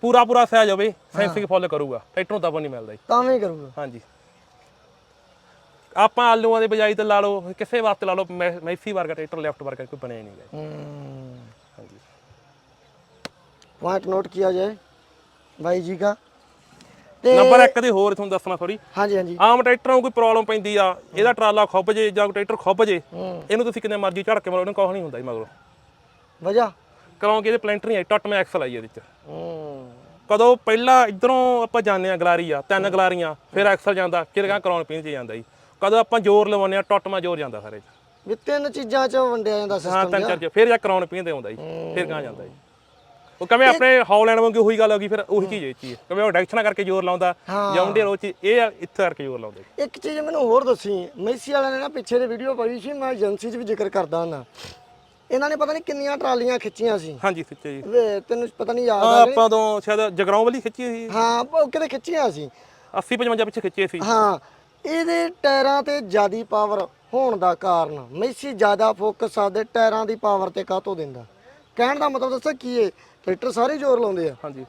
ਪੂਰਾ ਪੂਰਾ ਸਹਿਜ ਹੋਵੇ ਸੈਂਸਿੰਗ ਫੁੱਲ ਕਰੂਗਾ ਟਰੈਕਟਰ ਨੂੰ ਦੱਬਣ ਨਹੀਂ ਮਿਲਦਾ ਜੀ ਤਾਂ ਵੀ ਕਰੂਗਾ ਹਾਂਜੀ ਆਪਾਂ ਆਲੂਆਂ ਦੇ ਬਜਾਈ ਤੇ ਲਾ ਲਓ ਕਿਸੇ ਵਾਸਤੇ ਲਾ ਲਓ ਮੈ- ਮੈਸੀ ਵਰਗਾ ਟਰੈਕਟਰ ਲੈਫਟ ਵਰਗਾ ਕੋਈ ਬਣਿਆ ਹੀ ਨਹੀਂ ਗਾ हम्म, ਹਾਂਜੀ पॉइंट नोट किया जाए भाई जी का ਤੇ ਨੰਬਰ 1 ਦੇ ਹੋਰ ਤੁਹਾਨੂੰ ਦੱਸਣਾ ਥੋੜੀ ਹਾਂਜੀ ਹਾਂਜੀ ਆਮ ਟਰੈਕਟਰਾਂ ਨੂੰ ਕੋਈ ਪ੍ਰੋਬਲਮ ਪੈਂਦੀ ਆ ਇਹਦਾ ਟਰਾਲਾ ਖੁੱਭ ਜੇ ਜਾਂ ਟਰੈਕਟਰ ਖੁੱਭ ਜੇ ਇਹਨੂੰ ਤੁਸੀਂ ਕਿੰਨੇ ਮਰਜ਼ੀ ਝੜ ਕੇ ਮਾਰੋ ਇਹਨੂੰ ਕੁਛ ਨਹੀਂ ਹੁੰਦਾ ਜੀ ਮਗਰੋਂ ਵਜਾ ਕਿਉਂਕਿ ਇਹਦੇ ਪਲੈਂਟਰ ਨਹੀਂ ਆਈ ਟੱਟ ਮੈਂ ਐਕਸਲ ਆਈ ਇਹਦੇ ਚ। ਹੂੰ। ਕਦੋਂ ਪਹਿਲਾਂ ਇਧਰੋਂ ਆਪਾਂ ਜਾਂਦੇ ਆ ਗਲਾਰੀ ਆ ਤਿੰਨ ਗਲਾਰੀਆਂ ਫਿਰ ਐਕਸਲ ਜਾਂਦਾ ਕਿਰਗਾ ਕਰਾਉਣ ਪੀਣ ਚ ਜਾਂਦਾ ਜੀ। ਕਦੋਂ ਆਪਾਂ ਜ਼ੋਰ ਲਵਾਉਂਦੇ ਆ ਟੱਟ ਮੈਂ ਜ਼ੋਰ ਜਾਂਦਾ ਸਾਰੇ ਚ। ਵੀ ਤਿੰਨ ਚੀਜ਼ਾਂ ਚ ਵੰਡਿਆ ਜਾਂਦਾ ਹਾਂ ਸਿਸਟਮ ਤਿੰਨ ਚਾਰ ਚ ਫਿਰ ਜਾਂ ਕਰਾਉਣ ਪੀਣ ਤੇ ਆਉਂਦਾ ਜੀ ਫਿਰ ਕਹਾਂ ਜਾਂਦਾ ਜੀ। ਉਹ ਕਿਵੇਂ ਆਪਣੇ ਹੌਲੈਂਡ ਵਾਂਗੂ ਉਹੀ ਗੱਲ ਹੋ ਗਈ ਫਿਰ ਉਹੀ ਚੀਜ਼ ਇਹ ਚੀਜ਼ ਕਿਵੇਂ ਉਹ ਡਾਇਰੈਕਸ਼ਨਾਂ ਕਰਕੇ ਜ਼ੋਰ ਲਾਉਂਦਾ ਉਹ ਚੀਜ਼ ਇਹ ਇੱਥੇ ਕਰਕੇ ਜ਼ੋਰ ਲਾਉਂਦੇ ਇੱਕ ਚੀਜ਼ ਮੈਨੂੰ ਹੋਰ ਦੱਸੀ ਮੈਸੀ ਵਾਲਿਆਂ ਨੇ ਨਾ ਪਿੱਛੇ ਦੇ ਵੀਡੀਓ ਪਾਈ ਸੀ ਮੈਂ ਏਜੰਸੀ 'ਚ ਵੀ ਜ਼ਿਕਰ ਕਰਦਾ ਹਾਂ ਇਹਨਾਂ ਨੇ ਪਤਾ ਨਹੀਂ ਕਿੰਨੀਆਂ ਟਰਾਲੀਆਂ ਖਿੱਚੀਆਂ ਸੀ। ਹਾਂਜੀ ਸੱਚੇ ਜੀ। ਵੇ ਤੈਨੂੰ ਪਤਾ ਨਹੀਂ ਯਾਦ ਆ ਆਪਾਂ ਤੋਂ ਸ਼ਾਇਦ ਜਗਰਾਉਂ ਵਾਲੀ ਖਿੱਚੀ ਸੀ। ਹਾਂ ਉਹ ਕਿਤੇ ਖਿੱਚੀਆਂ ਸੀ। 80 55 ਪਿੱਛੇ ਖਿੱਚੇ ਸੀ। ਹਾਂ ਇਹਦੇ ਟਾਇਰਾਂ ਤੇ ਜਿਆਦੀ ਪਾਵਰ ਹੋਣ ਦਾ ਕਾਰਨ ਮੈਸੀ ਜ਼ਿਆਦਾ ਫੋਕਸ ਆਦੇ ਟਾਇਰਾਂ ਦੀ ਪਾਵਰ ਤੇ ਕਾਹਤੋਂ ਦਿੰਦਾ? ਕਹਿਣ ਦਾ ਮਤਲਬ ਦੱਸਾਂ ਕੀ ਹੈ ਟਰੈਕਟਰ ਸਾਰੇ ਜ਼ੋਰ ਲਾਉਂਦੇ ਆ। ਹਾਂਜੀ।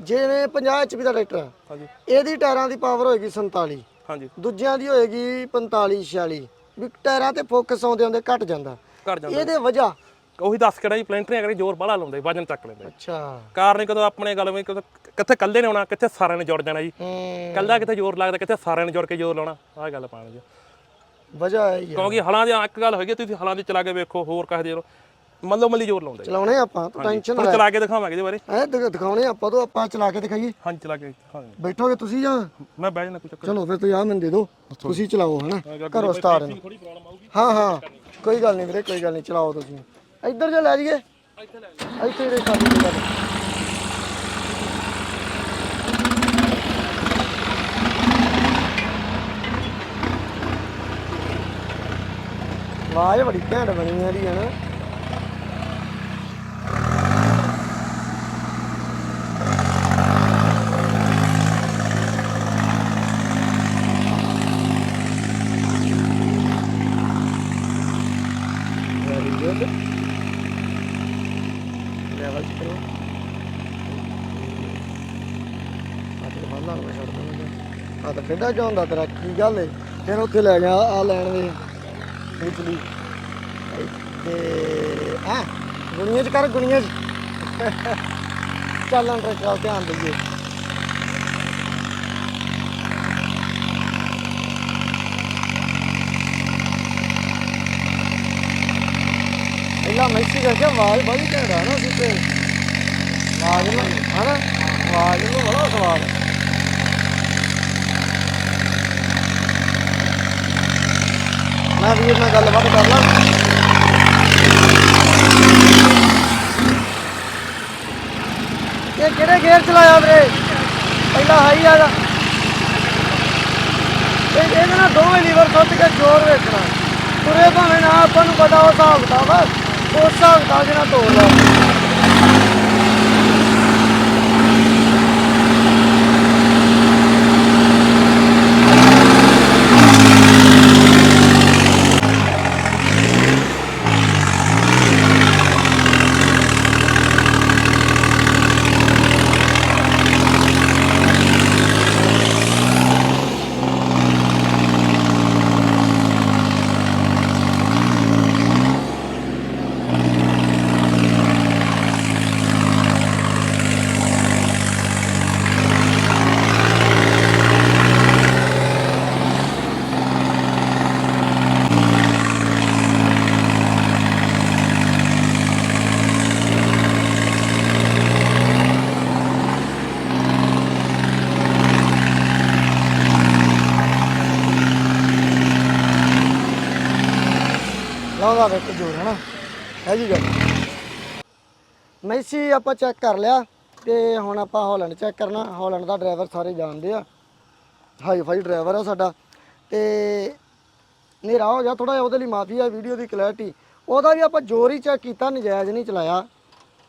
ਜਿਵੇਂ 50 ਐਚਪੀ ਦਾ ਟਰੈਕਟਰ ਆ। ਹਾਂਜੀ। ਇਹਦੀ ਟਾਇਰਾਂ ਦੀ ਪਾਵਰ ਹੋਏਗੀ 47 ਹਾਂਜੀ। ਦੂਜਿਆਂ ਦੀ ਹੋਏਗੀ 45 46 ਵੀ ਟਾਇਰਾਂ ਤੇ ਫੋਕਸ ਆਉਂਦੇ ਆਉਂਦੇ ਘਟ ਜਾਂਦਾ। ਕਰ ਜਾਂਦਾ ਇਹਦੇ ਵਜ੍ਹਾ? ਉਹੀ ਦੱਸ ਕਿਹੜਾ ਜੀ ਪਲੈਂਟਰੀਆਂ ਕਰੀ ਜ਼ੋਰ ਬਾਹਲਾ ਲਾਉਂਦੇ ਵਜਨ ਚੱਕ ਲੈਂਦੇ। ਅੱਛਾ। ਕਾਰਨ ਕਦੋਂ ਆਪਣੇ ਗੱਲ ਵਿੱਚ ਕਿੱਥੇ ਕੱਲੇ ਨੇ ਆਉਣਾ ਕਿੱਥੇ ਸਾਰਿਆਂ ਨੇ ਜੁੜ ਜਾਣਾ ਜੀ। ਕੱਲਾ ਕਿੱਥੇ ਜ਼ੋਰ ਲੱਗਦਾ ਕਿੱਥੇ ਸਾਰਿਆਂ ਨੇ ਜੁੜ ਕੇ ਜ਼ੋਰ ਲਾਉਣਾ ਆਹ ਗੱਲ ਪਾਣ ਜੀ ਵਜ੍ਹਾ ਹੈ ਕਿਉਂਕਿ ਹਲਾਂ ਦੀ ਇੱਕ ਗੱਲ ਹੋਏਗੀ ਤੁਸੀਂ ਹਲਾਂ ਦੀ ਚਲਾ ਕੇ ਵੇਖੋ ਹੋਰ ਕਹਦੇ ਮੱਲੋ ਮੱਲੀ ਜ਼ੋਰ ਲਾਉਂਦੇ ਚਲਾਉਣੇ ਆਪਾਂ ਤੂੰ ਟੈਨਸ਼ਨ ਹੁਣ ਚਲਾ ਕੇ ਦਿਖਾਵਾਂਗੇ ਇਹਦੇ ਬਾਰੇ। ਐ ਦਿਖਾਉਣੇ ਆਪਾਂ ਤੋਂ ਆਪਾਂ ਚਲਾ ਕੇ ਦਿਖਾਈਏ। ਹਾਂਜੀ ਚਲਾ ਕੇ ਦਿਖਾਵਾਂਗੇ। ਬੈਠੋਗੇ ਤੁਸੀਂ ਜਾਂ? ਮੈਂ ਬਹਿ ਜਾਣਾ ਕੋਈ ਚੱਕਰ ਚਲੋ ਫਿਰ ਤੁਸੀਂ ਆ ਮੈਨੂੰ ਦੇ ਦਿਓ। ਤੁਸੀਂ ਚਲਾਓ ਹਨਾ। ਘਰੋਂ ਸਟਾਰਟ ਨੂੰ। ਥੋੜੀ ਪ੍ਰੋਬਲਮ ਆਊਗੀ। ਹਾਂ ਹਾਂ। ਕੋਈ ਗੱਲ ਨਹੀਂ ਵੀਰੇ ਕੋਈ ਗੱਲ ਨਹੀਂ ਚਲਾਓ ਤੁਸੀਂ। ਇੱਧਰ ਜੇ ਲੈ ਜਾਈਏ। ਇੱਥੇ ਲੈ ਇੱਥੇ ਜਗ੍ਹਾ ਤੇ ਆਵਾਜ਼ ਬੜੀ ਘੈਂਟ ਬਣੀ ਆ ਇਹਦੀ ਹਨਾ? ਵੈਰੀ ਗੁੱਡ ਲੈਵਲ ਚ ਕਰੋ ਆਹ ਤੇ ਬੰਦਾ ਮੈਂ ਛੱਡ ਦਵਾਂਗਾ ਆ ਤਾਂ ਕਿੱਡਾ ਜਾਂਦਾ ਤੇਰਾ, ਕੀ ਗੱਲ ਏ? ਫਿਰ ਉੱਥੇ ਲੈ ਗਿਆ ਆ ਲੈਣ ਦੇ। ਵਿਚਲੀ ਤੇ ਆ ਗੁਣੀਆਂ ਚ ਕਰ, ਗੁਣੀਆਂ ਚ। ਚੱਲਣ ਟਰੈਕਟਰ ਵੱਲ ਧਿਆਨ ਦਈਏ। ਪਹਿਲਾਂ ਮੈਸੀ ਕਰਕੇ ਆਵਾਜ਼ ਬੜੀ ਘੈਂਟ ਆ ਨਾ ਸਿੱਧੇ ਆਵਾਜ਼ ਨੂੰ, ਹਨਾ? ਆਵਾਜ਼ ਨੂੰ ਬੜਾ ਸਵਾਦ ਮੈਂ ਵੀਰ ਨਾਲ ਗੱਲਬਾਤ ਕਰ ਲਾਂ। ਇਹ ਕਿਹੜੇ ਗੇਅਰ ਚਲਾਇਆ ਵੀਰੇ? ਪਹਿਲਾਂ ਹਾਈ ਆਗਾ ਇਹ ਇਹਦੇ ਨਾਲ ਦੋਵੇਂ ਲੀਵਰ ਸੁੱਟ ਕੇ ਜ਼ੋਰ ਵੇਖਣਾ। ਤੁਰੇ ਭਾਵੇਂ ਨਾ, ਆਪਾਂ ਨੂੰ ਪਤਾ ਉਹ ਹਿਸਾਬ ਕਿਤਾਬ ਆ। ਉਸ ਹਿਸਾਬ ਕਿਤਾਬ ਜਿਹੜਾ ਨਾਲ ਤੋੜ ਲਾ ਲਾਉਂਦਾ ਵਿੱਚ ਜੋਰ ਹਨਾ ਹੈ ਜੀ ਗੱਲ ਮੈਸੀ ਆਪਾਂ ਚੈੱਕ ਕਰ ਲਿਆ ਤੇ ਹੁਣ ਆਪਾਂ ਹਾਲੈਂਡ ਚੈੱਕ ਕਰਨਾ। ਹਾਲੈਂਡ ਦਾ ਡਰਾਈਵਰ ਸਾਰੇ ਜਾਣਦੇ ਆ। ਹਾਈ ਫਾਈ ਡਰਾਈਵਰ ਆ ਸਾਡਾ। ਤੇ ਹਨੇਰਾ ਹੋ ਜਾ ਥੋੜਾ ਉਹਦੇ ਲਈ ਮਾਫੀ ਆ ਵੀਡੀਓ ਦੀ ਕਲੈਰਿਟੀ ਉਹਦਾ ਵੀ ਆਪਾਂ ਜ਼ੋਰ ਹੀ ਚੈੱਕ ਕੀਤਾ ਨਜਾਇਜ਼ ਨਹੀਂ ਚਲਾਇਆ।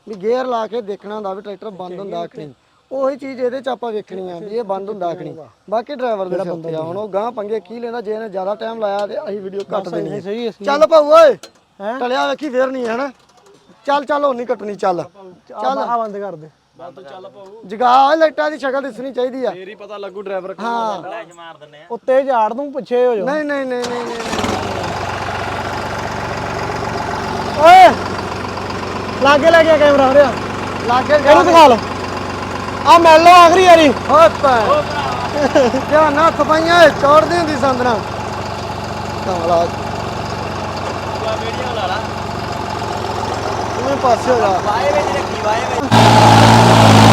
ਵੀ ਗੇਅਰ ਲਾ ਕੇ ਦੇਖਣਾ ਹੁੰਦਾ ਵੀ ਟਰੈਕਟਰ ਬੰਦ ਹੁੰਦਾ ਕਿ ਨਹੀਂ। ਉਹੀ ਚੀਜ਼ ਇਹਦੇ ਚ ਆਪਾਂ ਵੇਖਣੀ ਆ ਵੀ ਇਹ ਬੰਦ ਹੁੰਦਾ ਕਿ ਨਹੀਂ। ਬਾਕੀ ਡਰਾਈਵਰ ਦੇ ਸਿਰ ਤੇ ਆ। ਹੁਣ ਉਹ ਗਾਂ ਪੰਗੇ ਕੀ ਲੈਂਦਾ ਜੇ ਇਹਨੇ ਜ਼ਿਆਦਾ ਟਾਈਮ ਲਾਇਆ ਤੇ ਅਸੀਂ ਵੀਡੀਓ ਕੱਟ ਦੇਣੀ ਚੱਲ ਭਾਊ ਓਏ। ਟਲਿਆ ਵੇਖੀ ਫੇਰ ਨਹੀਂ ਹੈ ਨਾ ਚੱਲ ਚੱਲ ਹੁਣ ਨਹੀਂ ਕੱਟਣੀ ਚੱਲ। ਚੱਲ। ਆ ਬੰਦ ਕਰ ਦੇ। ਜਗਾ ਓਏ ਲਾਈਟਾਂ ਦੀ ਸ਼ਕਲ ਦਿਸਣੀ ਚਾਹੀਦੀ ਆ। ਫੇਰ ਹੀ ਪਤਾ ਲੱਗੂ ਡਰਾਈਵਰ ਹਾਂ। ਉੱਤੇ ਝਾੜ ਨੂੰ ਪਿੱਛੇ ਹੋ ਜਾ ਨਹੀਂ ਨਹੀਂ ਨਹੀਂ ਨਹੀਂ ਨਹੀਂ ਓਏ! ਲਾਗੇ ਲੈ ਗਿਆ ਕੈਮਰਾ ਹਰਿਆ ਲਾਗੇ ਇਹਨੂੰ ਦਿਖਾ ਲਓ। ਆ ਮਿਲ ਲਓ ਆਖਰੀ ਵਾਰੀ। ਹੋ ਪੈ ਧਿਆਨ ਨਾਲ ਖਪਾਈਆਂ ਚੌੜਦੀ ਹੁੰਦੀ ਸੰਦਨਾ ਕਮਲਾ ਵੀਡੀਓ ਲਾ ਲਾ। ਤੂੰ ਪਾਸੇ ਹੋ ਜਾ। ਵਾਏ ਵਿੱਚ ਰੱਖੀ ਵਾਏ ਵਿੱਚ।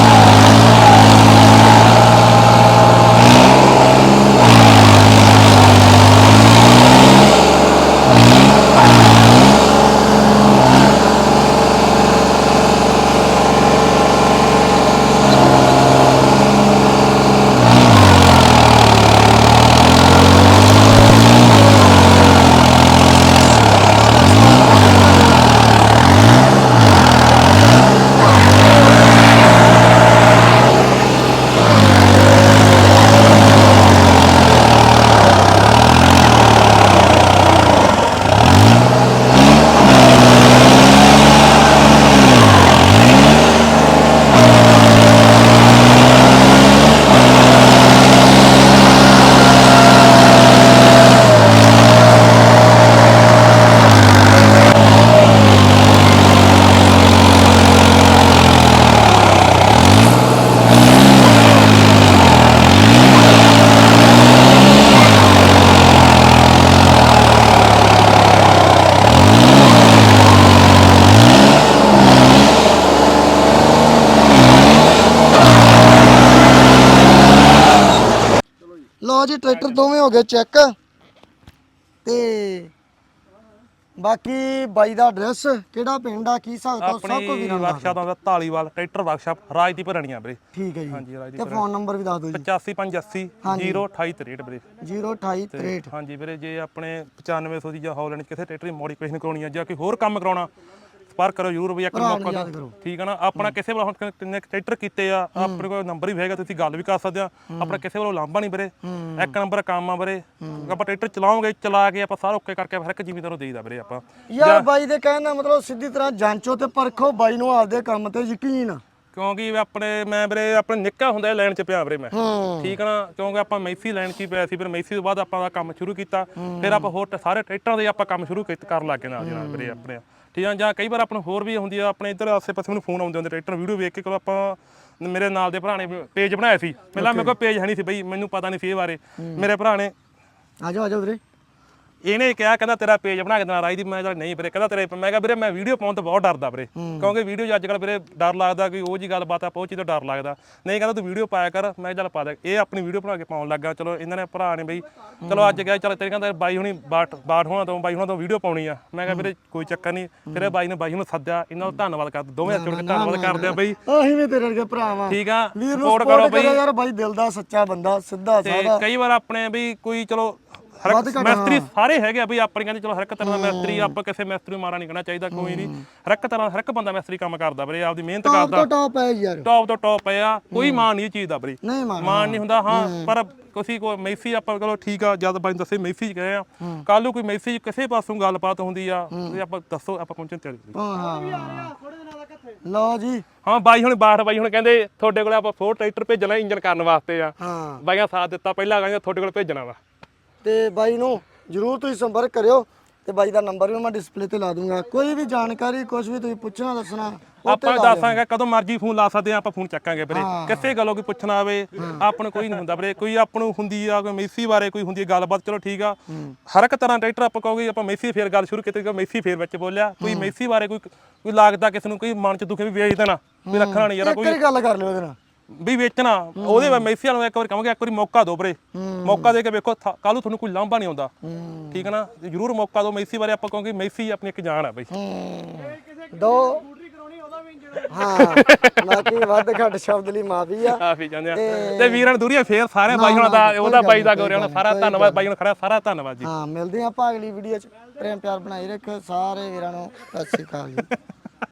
ਲਓ ਜੀ ਟਰੈਕਟਰ ਦੋਵੇਂ ਹੋ ਗਏ ਚੈੱਕ ਤੇ ਬਾਕੀ ਬਾਈ ਦਾ ਐਡਰੈਸ ਕਿਹੜਾ ਪਿੰਡ ਆ ਕੀ ਹਿਸਾਬ ਕਿਤਾਬ ਸਭ ਕੁਝ ਆਪਣੀ ਵੀਰਾਂ ਦੱਸ ਵਰਕਸ਼ਾਪ ਦਾ ਢਾਲੀਵਾਲ ਟਰੈਕਟਰ ਵਰਕਸ਼ਾਪ ਰਾਜਦੀਪ ਰਣੀਆਂ ਵੀਰੇ। ਠੀਕ ਹੈ ਜੀ। ਹਾਂਜੀ ਰਾਜਦੀਪ ਤੇ ਫੋਨ ਨੰਬਰ ਵੀ ਦੱਸ ਦਿਓ ਜੀ। 8580 02863 ਵੀਰੇ। 02863 ਹਾਂਜੀ ਵੀਰੇ ਜੇ ਆਪਣੇ 9500 ਦੀ ਜਾਂ ਹੌਲੈਂਡ ਕਿਸੇ ਟਰੈਕਟਰ ਦੀ ਮੋਡੀਫਿਕੇਸ਼ਨ ਕਰਾਉਣੀ ਆ ਜਾਂ ਕੋਈ ਹੋਰ ਕੰਮ ਕਰਾਉਣਾ ਸਪਾਰਕ ਕਰੋ ਜ਼ਰੂਰ ਵੀ ਇੱਕ ਭਰਾ ਨੂੰ ਮੌਕਾ ਯਾਦ ਦਿਓ। ਕਰੋ। ਠੀਕ ਹੈ ਨਾ? ਆਪਣਾ ਕਿਸੇ ਵੱਲੋਂ ਹੁਣ ਕਿੰਨੇ ਟਰੈਕਟਰ ਕੀਤੇ ਆ ਆਪਣੇ ਕੋਲ ਨੰਬਰ ਵੀ ਹੈਗਾ ਤੁਸੀਂ ਗੱਲ ਵੀ ਕਰ ਸਕਦੇ ਆ। ਆਪਣਾ ਕਿਸੇ ਵੱਲੋਂ ਲਾਂਭਾ ਨਹੀਂ ਵੀਰੇ। ਇੱਕ ਨੰਬਰ ਕੰਮ ਆ ਵੀਰੇ ਆਪਾਂ ਟਰੈਕਟਰ ਚਲਾਉਂਗੇ ਚਲਾ ਕੇ ਆਪਾਂ ਸਾਰਾ ਓਕੇ ਕਰਕੇ ਹਰ ਇੱਕ ਜ਼ਿਮੀਦਾਰ ਨੂੰ ਦੇਈਦਾ ਵੀਰੇ ਆਪਾਂ। ਯਾਰ ਬਾਈ ਦੇ ਕਹਿਣ ਦਾ ਮਤਲਬ ਸਿੱਧੀ ਤਰ੍ਹਾਂ ਜਾਂਚੋ ਤੇ ਪਰਖੋ ਬਾਈ ਨੂੰ ਆਪਦੇ ਕੰਮ ਤੇ ਯਕੀਨ। ਆ। ਕਿਉਂਕਿ ਵੀ ਆਪਣੇ ਮੈਂ ਵੀਰੇ ਆਪਣੇ ਨਿੱਕਾ ਹੁੰਦਾ ਲਾਈਨ 'ਚ ਪਿਆ ਵੀਰੇ ਮੈਂ। ਠੀਕ ਹੈ ਨਾ? ਕਿਉਂਕਿ ਆਪਾਂ ਮੈਸੀ ਲਾਈਨ 'ਚ ਹੀ ਪਿਆ ਸੀ ਫਿਰ ਮੈਸੀ ਤੋਂ ਬਾਅਦ ਆਪਾਂ ਦਾ ਕੰਮ ਸ਼ੁਰੂ ਕੀਤਾ। ਫਿਰ ਆਪਾਂ ਹੋਰ ਟ- ਸਾਰੇ ਟਰੈਕਟਰਾਂ ਦੇ ਆਪਾਂ ਕੰਮ ਸ਼ੁਰੂ ਕੀਤ ਕਰਨ ਲੱਗੇ ਨਾਲ ਦੀ ਨਾਲ ਵੀਰੇ ਆਪਣੇ। ਠੀਕ ਆ ਜਾਂ ਕਈ ਵਾਰ ਆਪਾਂ ਨੂੰ ਹੋਰ ਵੀ ਹੁੰਦੀ ਆ ਆਪਣੇ ਇੱਧਰ ਆਸੇ ਪਾਸੇ ਮੈਨੂੰ ਫੋਨ ਆਉਂਦੇ ਹੁੰਦੇ ਟਰੈਕਟਰ ਵੀਡੀਓ ਵੇਖ ਕੇ ਕੋਲ ਆਪਾਂ ਮੇਰੇ ਨਾਲ ਦੇ ਭਰਾ ਨੇ ਪੇਜ ਬਣਾਇਆ ਸੀ। ਪਹਿਲਾਂ ਮੇਰੇ ਕੋਲ ਪੇਜ ਹੈ ਨਹੀਂ ਸੀ ਬਈ ਮੈਨੂੰ ਪਤਾ ਨਹੀਂ ਸੀ ਇਹ ਬਾਰੇ। ਮੇਰੇ ਭਰਾ ਨੇ ਆ ਜਾਓ ਆ ਜਾਓ ਵੀਰੇ। ਇਹਨੇ ਕਿਹਾ ਕਹਿੰਦਾ ਤੇਰਾ ਪੇਜ ਬਣਾ ਕੇ ਦੇਣਾ ਰਾਈ ਦੀ। ਮੈਂ ਕਿਹਾ ਨਹੀਂ ਵੀਰੇ ਕਹਿੰਦਾ ਤੇਰੇ ਮੈਂ ਕਿਹਾ ਵੀਰੇ ਮੈਂ ਵੀਡੀਓ ਪਾਉਣ ਤੋਂ ਬਹੁਤ ਡਰਦਾ ਵੀਰੇ। ਕਿਉਂਕਿ ਵੀਡੀਓ 'ਚ ਅੱਜ ਕੱਲ ਵੀਰੇ ਡਰ ਲੱਗਦਾ ਕਿ ਉਹ ਜੀ ਗੱਲਬਾਤ ਆਪਾਂ ਉਹ ਚੀਜ਼ ਤੋਂ ਡਰ ਲੱਗਦਾ। ਨਹੀਂ ਕਹਿੰਦਾ ਤੂੰ ਵੀਡੀਓ ਪਾਇਆ ਕਰ। ਮੈਂ ਚੱਲ ਪਾ ਦੇ। ਇਹ ਆਪਣੀ ਵੀਡੀਓ ਬਣਾ ਕੇ ਪਾਉਣ ਲੱਗਾ। ਚਲੋ ਇਹਨਾਂ ਨੇ ਭਰਾ ਨੇ ਬਈ। ਚਲੋ ਅੱਜ ਗਿਆ ਚਲ ਤੇਰੇ ਕਹਿੰਦਾ ਬਾਈ ਹੁਣੀ ਬਾਟ ਬਾਟ ਹੋਣਾ ਤੋਂ ਬਾਈ ਹੋਣਾ ਤੋਂ ਵੀਡੀਓ ਪਾਉਣੀ ਆ। ਮੈਂ ਕਿਹਾ ਵੀਰੇ ਕੋਈ ਚੱਕਰ ਨਹੀਂ। ਫਿਰ ਬਾਈ ਨੇ ਬਾਈ ਨੂੰ ਸੱਦਿਆ। ਇਹਨਾਂ ਦਾ ਧੰਨਵਾਦ ਕਰ ਦੋਵੇਂ ਹੱਥ ਜੋੜ ਕੇ ਧੰਨਵਾਦ ਕਰਦੇ ਆ ਬਈ। ਆਹੀ ਵੀ ਤੇਰੇ ਵਰਗੇ ਭਰਾ ਵਾਂ ਠੀਕ ਆ। ਸਪੋਰਟ ਕਰੋ ਬਈ। ਯਾਰ। ਬਾਈ ਦਿਲ ਦਾ ਸੱਚਾ ਬੰਦਾ ਸਿੱਧਾ ਤੇ ਸਾਦਾ। ਕਈ ਵਾਰ ਆਪਣੇ ਵੀ ਕੋਈ ਚਲੋ ਹਰ ਵੱਧ ਇੱਕ ਘੱਟ, ਮਿਸਤਰੀ ਸਾਰੇ ਹੈਗੇ ਆ ਬਈ ਆਪਣੇ ਕਹਿੰਦੇ ਚਲੋ ਹਰ ਇੱਕ ਤਰ੍ਹਾਂ ਦਾ ਮਿਸਤਰੀ ਆ, ਆਪਾਂ ਕਿਸੇ ਮਿਸਤਰੀ ਨੂੰ ਮਾਰਾ ਨਹੀਂ ਕਰਨਾ ਚਾਹੀਦਾ ਕੋਈ ਨਹੀਂ। ਹਰ ਇੱਕ ਤਰ੍ਹਾਂ ਹਰ ਇੱਕ ਬੰਦਾ ਮਿਸਤਰੀ ਕੰਮ ਕਰਦਾ ਵੀਰੇ ਆਪਦੀ ਮਿਹਨਤ ਟੌਪ ਕਰਦਾ। ਤੋਂ ਟੌਪ ਹੈ ਯਾਰ। ਟੌਪ ਤੋਂ ਟੌਪ ਆ ਕੋਈ ਮਾਣ ਨਹੀਂ ਇਹ ਚੀਜ਼ ਦਾ ਵੀਰੇ। ਨਹੀਂ ਮਾਨ ਮਾਣ ਨਹੀਂ ਹੁੰਦਾ ਹਾਂ ਪਰ ਕੋਈ ਕੋ ਮੈਸੀ ਆਪਾਂ ਚਲੋ ਠੀਕ ਆ ਜਦ ਬਾਈ ਦੱਸੇ ਮੈਸੀ ਚ ਗਏ ਆ। ਕੱਲ ਨੂੰ ਕੋਈ ਮੈਸੀ ਕਿਸੇ ਪਾਸੋਂ ਗੱਲਬਾਤ ਹੁੰਦੀ ਆ ਤੇ ਆਪਾਂ ਦੱਸੋ ਆਪਾਂ ਪਹੁੰਚਣ ਤੇ। ਹਾਂ ਲਓ ਜੀ। ਹਾਂ ਬਾਈ ਹੁਣ ਬਾਹਰ ਬਾਈ ਹੁਣ ਕਹਿੰਦੇ ਤੁਹਾਡੇ ਕੋਲ ਆਪਾਂ ਫੋਰ ਟਰੈਕਟਰ ਭੇਜਣਾ ਇੰਜਨ ਕਰਨ ਵਾਸਤੇ ਆ। ਹਾਂ। ਬਾਈਆਂ ਸਾਥ ਦਿੱਤਾ ਪਹਿਲਾਂ ਕਹਿੰਦੇ ਤੁਹਾਡੇ ਕੋਲ ਭੇਜਣਾ ਵਾ। ਤੇ ਬਾਈ ਨੂੰ ਜਰੂਰ ਤੁਸੀਂ ਸੰਪਰਕ ਕਰਿਓ ਤੇ ਬਾਈ ਦਾ ਨੰਬਰ ਵੀ ਮੈਂ ਡਿਸਪਲੇ ਤੇ ਲਾ ਦੂੰਗਾ। ਕੋਈ ਵੀ ਜਾਣਕਾਰੀ ਕੁਝ ਵੀ ਤੁਸੀਂ ਪੁੱਛਣਾ ਦੱਸਣਾ ਉਹ ਤੇ ਆਪਾਂ ਲਾ ਦੱਸਾਂਗੇ ਕਦੋਂ ਮਰਜ਼ੀ ਫੋਨ ਲਾ ਸਕਦੇ ਆ ਆਪਾਂ ਫੋਨ ਚੱਕਾਂਗੇ ਵੀਰੇ। ਕਿਸੇ ਗੱਲੋਂ ਕੋਈ ਪੁੱਛਣਾ ਆਵੇ ਆਪਾਂ ਨੂੰ ਕੋਈ ਨਹੀਂ ਹੁੰਦਾ ਵੀਰੇ। ਕੋਈ ਆਪਾਂ ਨੂੰ ਹੁੰਦੀ ਆ ਕੋਈ ਮੇਸੀ ਬਾਰੇ ਕੋਈ ਹੁੰਦੀ ਆ ਗੱਲਬਾਤ ਚਲੋ ਠੀਕ ਆ। ਹਰ ਇੱਕ ਤਰ੍ਹਾਂ ਟਰੈਕਟਰ ਆਪਾਂ ਕਹੋਗੇ ਆਪਾਂ ਮੇਸੀ ਫੇਰ ਗੱਲ ਸ਼ੁਰੂ ਕੀਤੀ ਕਿ ਮੇਸੀ ਫੇਰ ਵਿੱਚ ਬੋਲਿਆ। ਕੋਈ ਮੇਸੀ ਬਾਰੇ ਕੋਈ ਕੋਈ ਲੱਗਦਾ ਕਿਸੇ ਨੂੰ ਕੋਈ ਮਨ ਚ ਦੁੱਖ ਵੀ ਵੇਚ ਦੇਣਾ ਵੀ ਰੱਖਣਾ ਨਹੀਂ ਯਾਰ ਇੱਕ ਕੋਈ। ਵਾਰੀ ਗੱਲ ਕਰ ਲਿਓ ਉਹਦੇ ਨਾਲ। ਵੀ ਵੇਚਣਾ। ਉਹਦੇ ਬਾਰੇ ਮੇਸੀ ਵਾਲੇ ਨੂੰ ਇੱਕ ਵਾਰ ਕਹਾਂਗੇ ਇੱਕ ਵਾਰੀ ਮੌਕਾ ਦਿਓ ਵੀਰੇ। ਮੌਕਾ ਦੇ ਕੇ ਵੇਖੋ ਕੱਲ ਨੂੰ ਤੁਹਾਨੂੰ ਕੋਈ ਲਾਂਭਾ ਨਹੀਂ ਆਉਂਦਾ। ਠੀਕ ਹੈ ਨਾ? ਜਰੂਰ ਮੌਕਾ ਦਿਓ ਮੇਸੀ ਬਾਰੇ ਆਪਾਂ ਕਹੋਗੇ ਮੇਸੀ ਆਪਣੀ ਇੱਕ ਜਾਨ ਆ ਬਈ। ਦੋ ਹਾਂ ਬਾਕੀ ਵੱਧ ਘੱਟ ਸ਼ਬਦ ਲਈ ਮਾਫੀ ਆ। ਕਾਫੀ ਜਾਂਦੇ ਆ। ਤੇ ਵੀਰਾਂ ਨੂੰ ਦੂਰੀਆਂ ਫੇਰ ਸਾਰੇ ਬਾਈ ਹੁਣਾਂ ਦਾ ਉਹਦਾ ਬਾਈ ਦਾ ਗੋਰਿਆਂ ਨੂੰ ਸਾਰਾ ਧੰਨਵਾਦ ਬਾਈ ਨੂੰ ਖੜਾ ਸਾਰਾ ਧੰਨਵਾਦ ਜੀ। ਹਾਂ ਮਿਲਦੇ ਆਪਾਂ ਅਗਲੀ ਵੀਡੀਓ ਚ। ਪ੍ਰੇਮ ਪਿਆਰ ਬਣਾਈ ਰੱਖੋ ਸਾਰੇ ਵੀਰਾਂ ਨੂੰ ਸਤਿ ਸ਼੍ਰੀ ਅਕਾਲ ਜੀ।